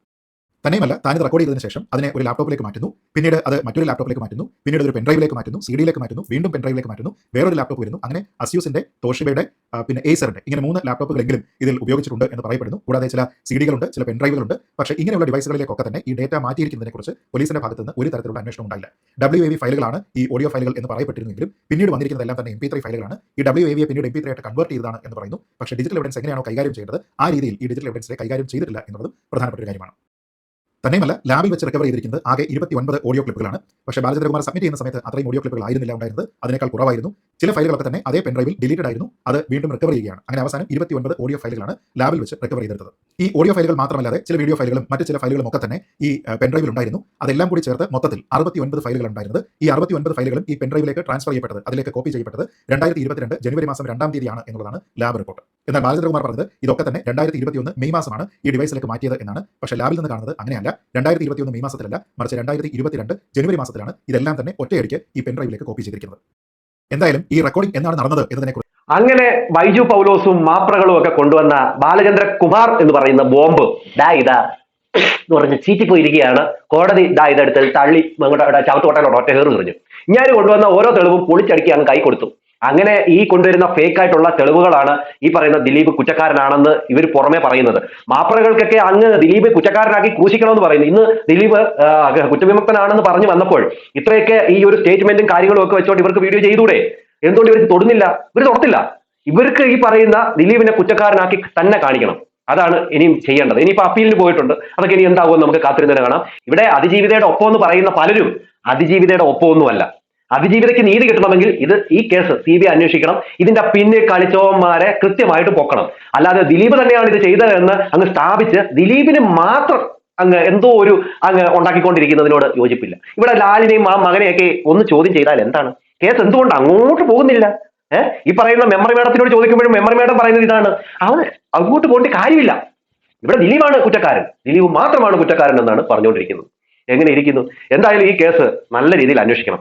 തന്നെയുമല്ല ഇത് റെക്കോർഡ് ചെയ്തതിനു ശേഷം അതിനെ ഒരു ലാപ്ടോപ്പിലേക്ക് മാറ്റുന്നു. പിന്നീട് അത് മറ്റൊരു ലാപ്ടോപ്പിലേക്ക് മാറ്റുന്നു. പിന്നീട് ഒരു പെൻഡ്രൈവിലേക്ക് മാറ്റുന്നു. സി ഡിയിലേക്ക് മാറ്റുന്നു. വീണ്ടും പെൻഡ്രൈവിലേക്ക് മാറ്റുന്നു. വേറൊരു ലാപ്ടോപ്പ് വരുന്നു. അങ്ങനെ അസ്യൂസിന്റെ തോഷിബയുടെ പിന്നെ ഏസറിന്റെ ഇങ്ങനെ മൂന്ന് ലാപ്ടോപ്പുകളെങ്കിലും ഇതിൽ ഉപയോഗിച്ചിട്ടുണ്ട് എന്ന് പറയപ്പെടുന്നു. കൂടാതെ ചില സി ഡികളുണ്ട് ചില പെൻഡ്രൈവുകളുണ്ട് പക്ഷേ ഇങ്ങനെയുള്ള ഡിവൈസുകളിലേക്കൊക്കെ തന്നെ ഈ ഡേറ്റ മാറ്റിയിരിക്കുന്നതിനെക്കുറിച്ച് പോലീസിന്റെ ഭാഗത്ത് നിന്ന് ഒരു തരത്തിലുള്ള അന്വേഷണം ഉണ്ടായില്ല. ഡബ്ല്യു എ വി ഫയലുകളാണ് ഈ ഓഡിയോ ഫയലുകൾ എന്ന് പറയപ്പെട്ടിരുന്നെങ്കിലും പിന്നീട് വന്നിരിക്കുന്നതെല്ലാം തന്നെ എം പി ത്രീ ഫയലുകളാണ് ഈ ഡബ്ല്യു എ വിയെ പിന്നീട് എം പി ത്രീ ആയിട്ട് കൺവേർട്ട് ചെയ്തതാണ് എന്ന് പറയുന്നു. പക്ഷേ ഡിജിറ്റൽ എവിഡൻസ് എങ്ങനെയാണോ കൈകാര്യം ചെയ്യേണ്ടത് ആ രീതിയിൽ ഈ ഡിജിറ്റൽ എവിഡൻസിനെ കൈകാര്യം ചെയ്തിട്ടില്ല എന്നുള്ളതും പ്രധാനപ്പെട്ട ഒരു കാര്യമാണ്. തന്നെയുമല്ല ലാബിൽ വെച്ച് റിക്കവർ ചെയ്തിരിക്കുന്നത് ആകെ ഇരുപത്തി ഒൻപത് ഓഡിയോ ക്ലിപ്പുകളാണ് പക്ഷേ ബാലചന്ദ്രകുമാർ സബ്മിറ്റ് ചെയ്യുന്ന സമയത്ത് അത്രയും ഓഡിയോ ക്ലിപ്പുകൾ ആയിരുന്നില്ല ഉണ്ടായിരുന്നത്. അതിനേക്കാൾ കുറവായിരുന്നു. ചില ഫയലുകളൊക്കെ തന്നെ അതേ പെൻഡ്രൈവിൽ ഡിലീറ്റഡ് ആയിരുന്നു. അത് വീണ്ടും റിക്കവർ ചെയ്യുകയാണ്. അങ്ങനെ അവസാനം ഇരുപത്തി ഒൻപത് ഓഡിയോ ഫയലുകളാണ് ലാബിൽ വെച്ച് റിക്കവർ ചെയ്തെടുത്തത്. ഈ ഓഡിയോ ഫയലുകൾ മാത്രമല്ലാതെ ചില വീഡിയോ ഫയലുകളും മറ്റ് ചില ഫയലുകളും ഒക്കെ തന്നെ ഈ പെൻഡ്രൈവിൽ ഉണ്ടായിരുന്നു. അതെല്ലാം കൂടി ചേർത്ത് മൊത്തത്തിൽ അറുപത്തി ഒൻപത് ഫയലുകൾ ഉണ്ടായിരുന്നത്. ഈ അറുപത്തി ഒൻപത് ഫയലുകളും ഈ പെൻഡ്രൈവിലേക്ക് ട്രാൻസ്ഫർ ചെയ്യപ്പെട്ടത് അതിലേക്ക് കോപ്പി ചെയ്യപ്പെട്ടത് രണ്ടായിരത്തി ഇരുപത്തിരണ്ട് ജനുവരി മാസം രണ്ടാം തീയതിയാണ് എന്നുള്ളതാണ് ലാബ് റിപ്പോർട്ട് എന്നാൽ ബാലചന്ദ്രകുമാർ പറഞ്ഞത് ഇതൊക്കെ തന്നെ രണ്ടായിരത്തി ഇരുപത്തിയൊന്ന് മെയ് മാസമാണ് ഈ ഡിവൈസിലേക്ക് മാറ്റിയത് എന്നാണ്. പക്ഷേ ലാബിൽ നിന്ന് കാണുന്നത് അങ്ങനെയല്ല. രണ്ടായിരത്തി ഇരുപത്തിയൊന്ന് മെയ് മാസത്തിലല്ല മറിച്ച് രണ്ടായിരത്തി ഇരുപത്തിരണ്ട് ജനുവരി മാസത്തിലാണ് ഇതെല്ലാം തന്നെ ഒറ്റയടിക്ക് ഈ പെൻഡ്രൈവിലേക്ക് കോപ്പി ചെയ്തിരിക്കുന്നത്. എന്തായാലും ഈ റെക്കോർഡിംഗ് എന്നാണ് നടന്നത് എന്നതിനെ അങ്ങനെ ബൈജു പൗലോസും മാപ്രകളും ഒക്കെ കൊണ്ടുവന്ന ബാലചന്ദ്ര കുമാർ എന്ന് പറയുന്ന ബോംബ് ദാ ഇതാ എന്ന് പറഞ്ഞ് ചീറ്റിപ്പോയിരിക്കുകയാണ്. കോടതി ദാ ഇതെടുത്ത് തള്ളി അങ്ങോട്ട് ചവിട്ടുകൊട്ടയിലോട്ട് ഒറ്റ കയറി ഞാൻ കൊണ്ടുവന്ന ഓരോ തെളിവും പൊളിച്ചടിക്കുകയാണ് കൈ കൊടുത്തു. അങ്ങനെ ഈ കൊണ്ടുവരുന്ന ഫേക്ക് ആയിട്ടുള്ള തെളിവുകളാണ് ഈ പറയുന്ന ദിലീപ് കുറ്റക്കാരനാണെന്ന് ഇവർ പുറമെ പറയുന്നത്. മാപ്രകൾക്കൊക്കെ അങ്ങ് ദിലീപ് കുറ്റക്കാരനാക്കി ക്രൂശിക്കണമെന്ന് പറയുന്നു. ഇന്ന് ദിലീപ് കുറ്റവിമുക്തനാണെന്ന് പറഞ്ഞു വന്നപ്പോൾ ഇത്രയൊക്കെ ഈ ഒരു സ്റ്റേറ്റ്മെന്റും കാര്യങ്ങളും ഒക്കെ വെച്ചോണ്ട് ഇവർക്ക് വീഡിയോ ചെയ്തൂടെ എന്തുകൊണ്ട് ഇവർക്ക് തൊടുന്നില്ല? ഇവർ തൊടത്തില്ല. ഇവർക്ക് ഈ പറയുന്ന ദിലീപിനെ കുറ്റക്കാരനാക്കി തന്നെ കാണിക്കണം. അതാണ് ഇനിയും ചെയ്യേണ്ടത്. ഇനിയിപ്പോ അപ്പീലിന് പോയിട്ടുണ്ട്. അതൊക്കെ ഇനി എന്താകുമെന്ന് നമുക്ക് കാത്തിരുന്നതിനെ കാണാം. ഇവിടെ അതിജീവിതയുടെ ഒപ്പം എന്ന് പറയുന്ന പലരും അതിജീവിതയുടെ ഒപ്പമൊന്നുമല്ല. അതിജീവിതയ്ക്ക് നീതി കിട്ടണമെങ്കിൽ ഇത് ഈ കേസ് സി ബി ഐ അന്വേഷിക്കണം. ഇതിന്റെ പിന്നിൽ കളിച്ചവന്മാരെ കൃത്യമായിട്ട് പൊക്കണം. അല്ലാതെ ദിലീപ് തന്നെയാണ് ഇത് ചെയ്തതെന്ന് അങ്ങ് സ്ഥാപിച്ച് ദിലീപിന് മാത്രം അങ്ങ് എന്തോ ഒരു അങ്ങ് ഉണ്ടാക്കിക്കൊണ്ടിരിക്കുന്നതിനോട് യോജിപ്പില്ല. ഇവിടെ ലാലിനെയും ആ മകനെയൊക്കെ ഒന്ന് ചോദ്യം ചെയ്താൽ എന്താണ്? കേസ് എന്തുകൊണ്ട് അങ്ങോട്ട് പോകുന്നില്ല? ഏഹ് ഈ പറയുന്ന മെമ്മറി മേഡത്തിനോട് ചോദിക്കുമ്പോഴും മെമ്മറി മേഡം പറയുന്നത് ഇതാണ്. അവൻ അങ്ങോട്ട് പോകേണ്ട കാര്യമില്ല. ഇവിടെ ദിലീപാണ് കുറ്റക്കാരൻ. ദിലീപ് മാത്രമാണ് കുറ്റക്കാരൻ എന്നാണ് പറഞ്ഞുകൊണ്ടിരിക്കുന്നത്. എങ്ങനെ ഇരിക്കുന്നു? എന്തായാലും ഈ കേസ് നല്ല രീതിയിൽ അന്വേഷിക്കണം.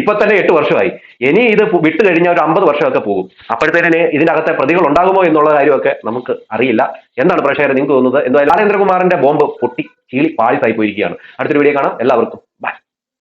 ഇപ്പൊ തന്നെ എട്ട് വർഷമായി. ഇനി ഇത് വിട്ട് കഴിഞ്ഞാൽ ഒരു അമ്പത് വർഷമൊക്കെ പോകും. അപ്പോഴത്തേനെ ഇതിനകത്തെ പ്രതികൾ ഉണ്ടാകുമോ എന്നുള്ള കാര്യമൊക്കെ നമുക്ക് അറിയില്ല. എന്താണ് പ്രേക്ഷകരെ നിങ്ങൾക്ക് തോന്നുന്നത്? എന്തായാലും രാജേന്ദ്രകുമാറിന്റെ ബോംബ് പൊട്ടി കീളി പാഴ്സായി പോയിരിക്കുകയാണ് അടുത്തൊരു വീഡിയോ കാണാം. എല്ലാവർക്കും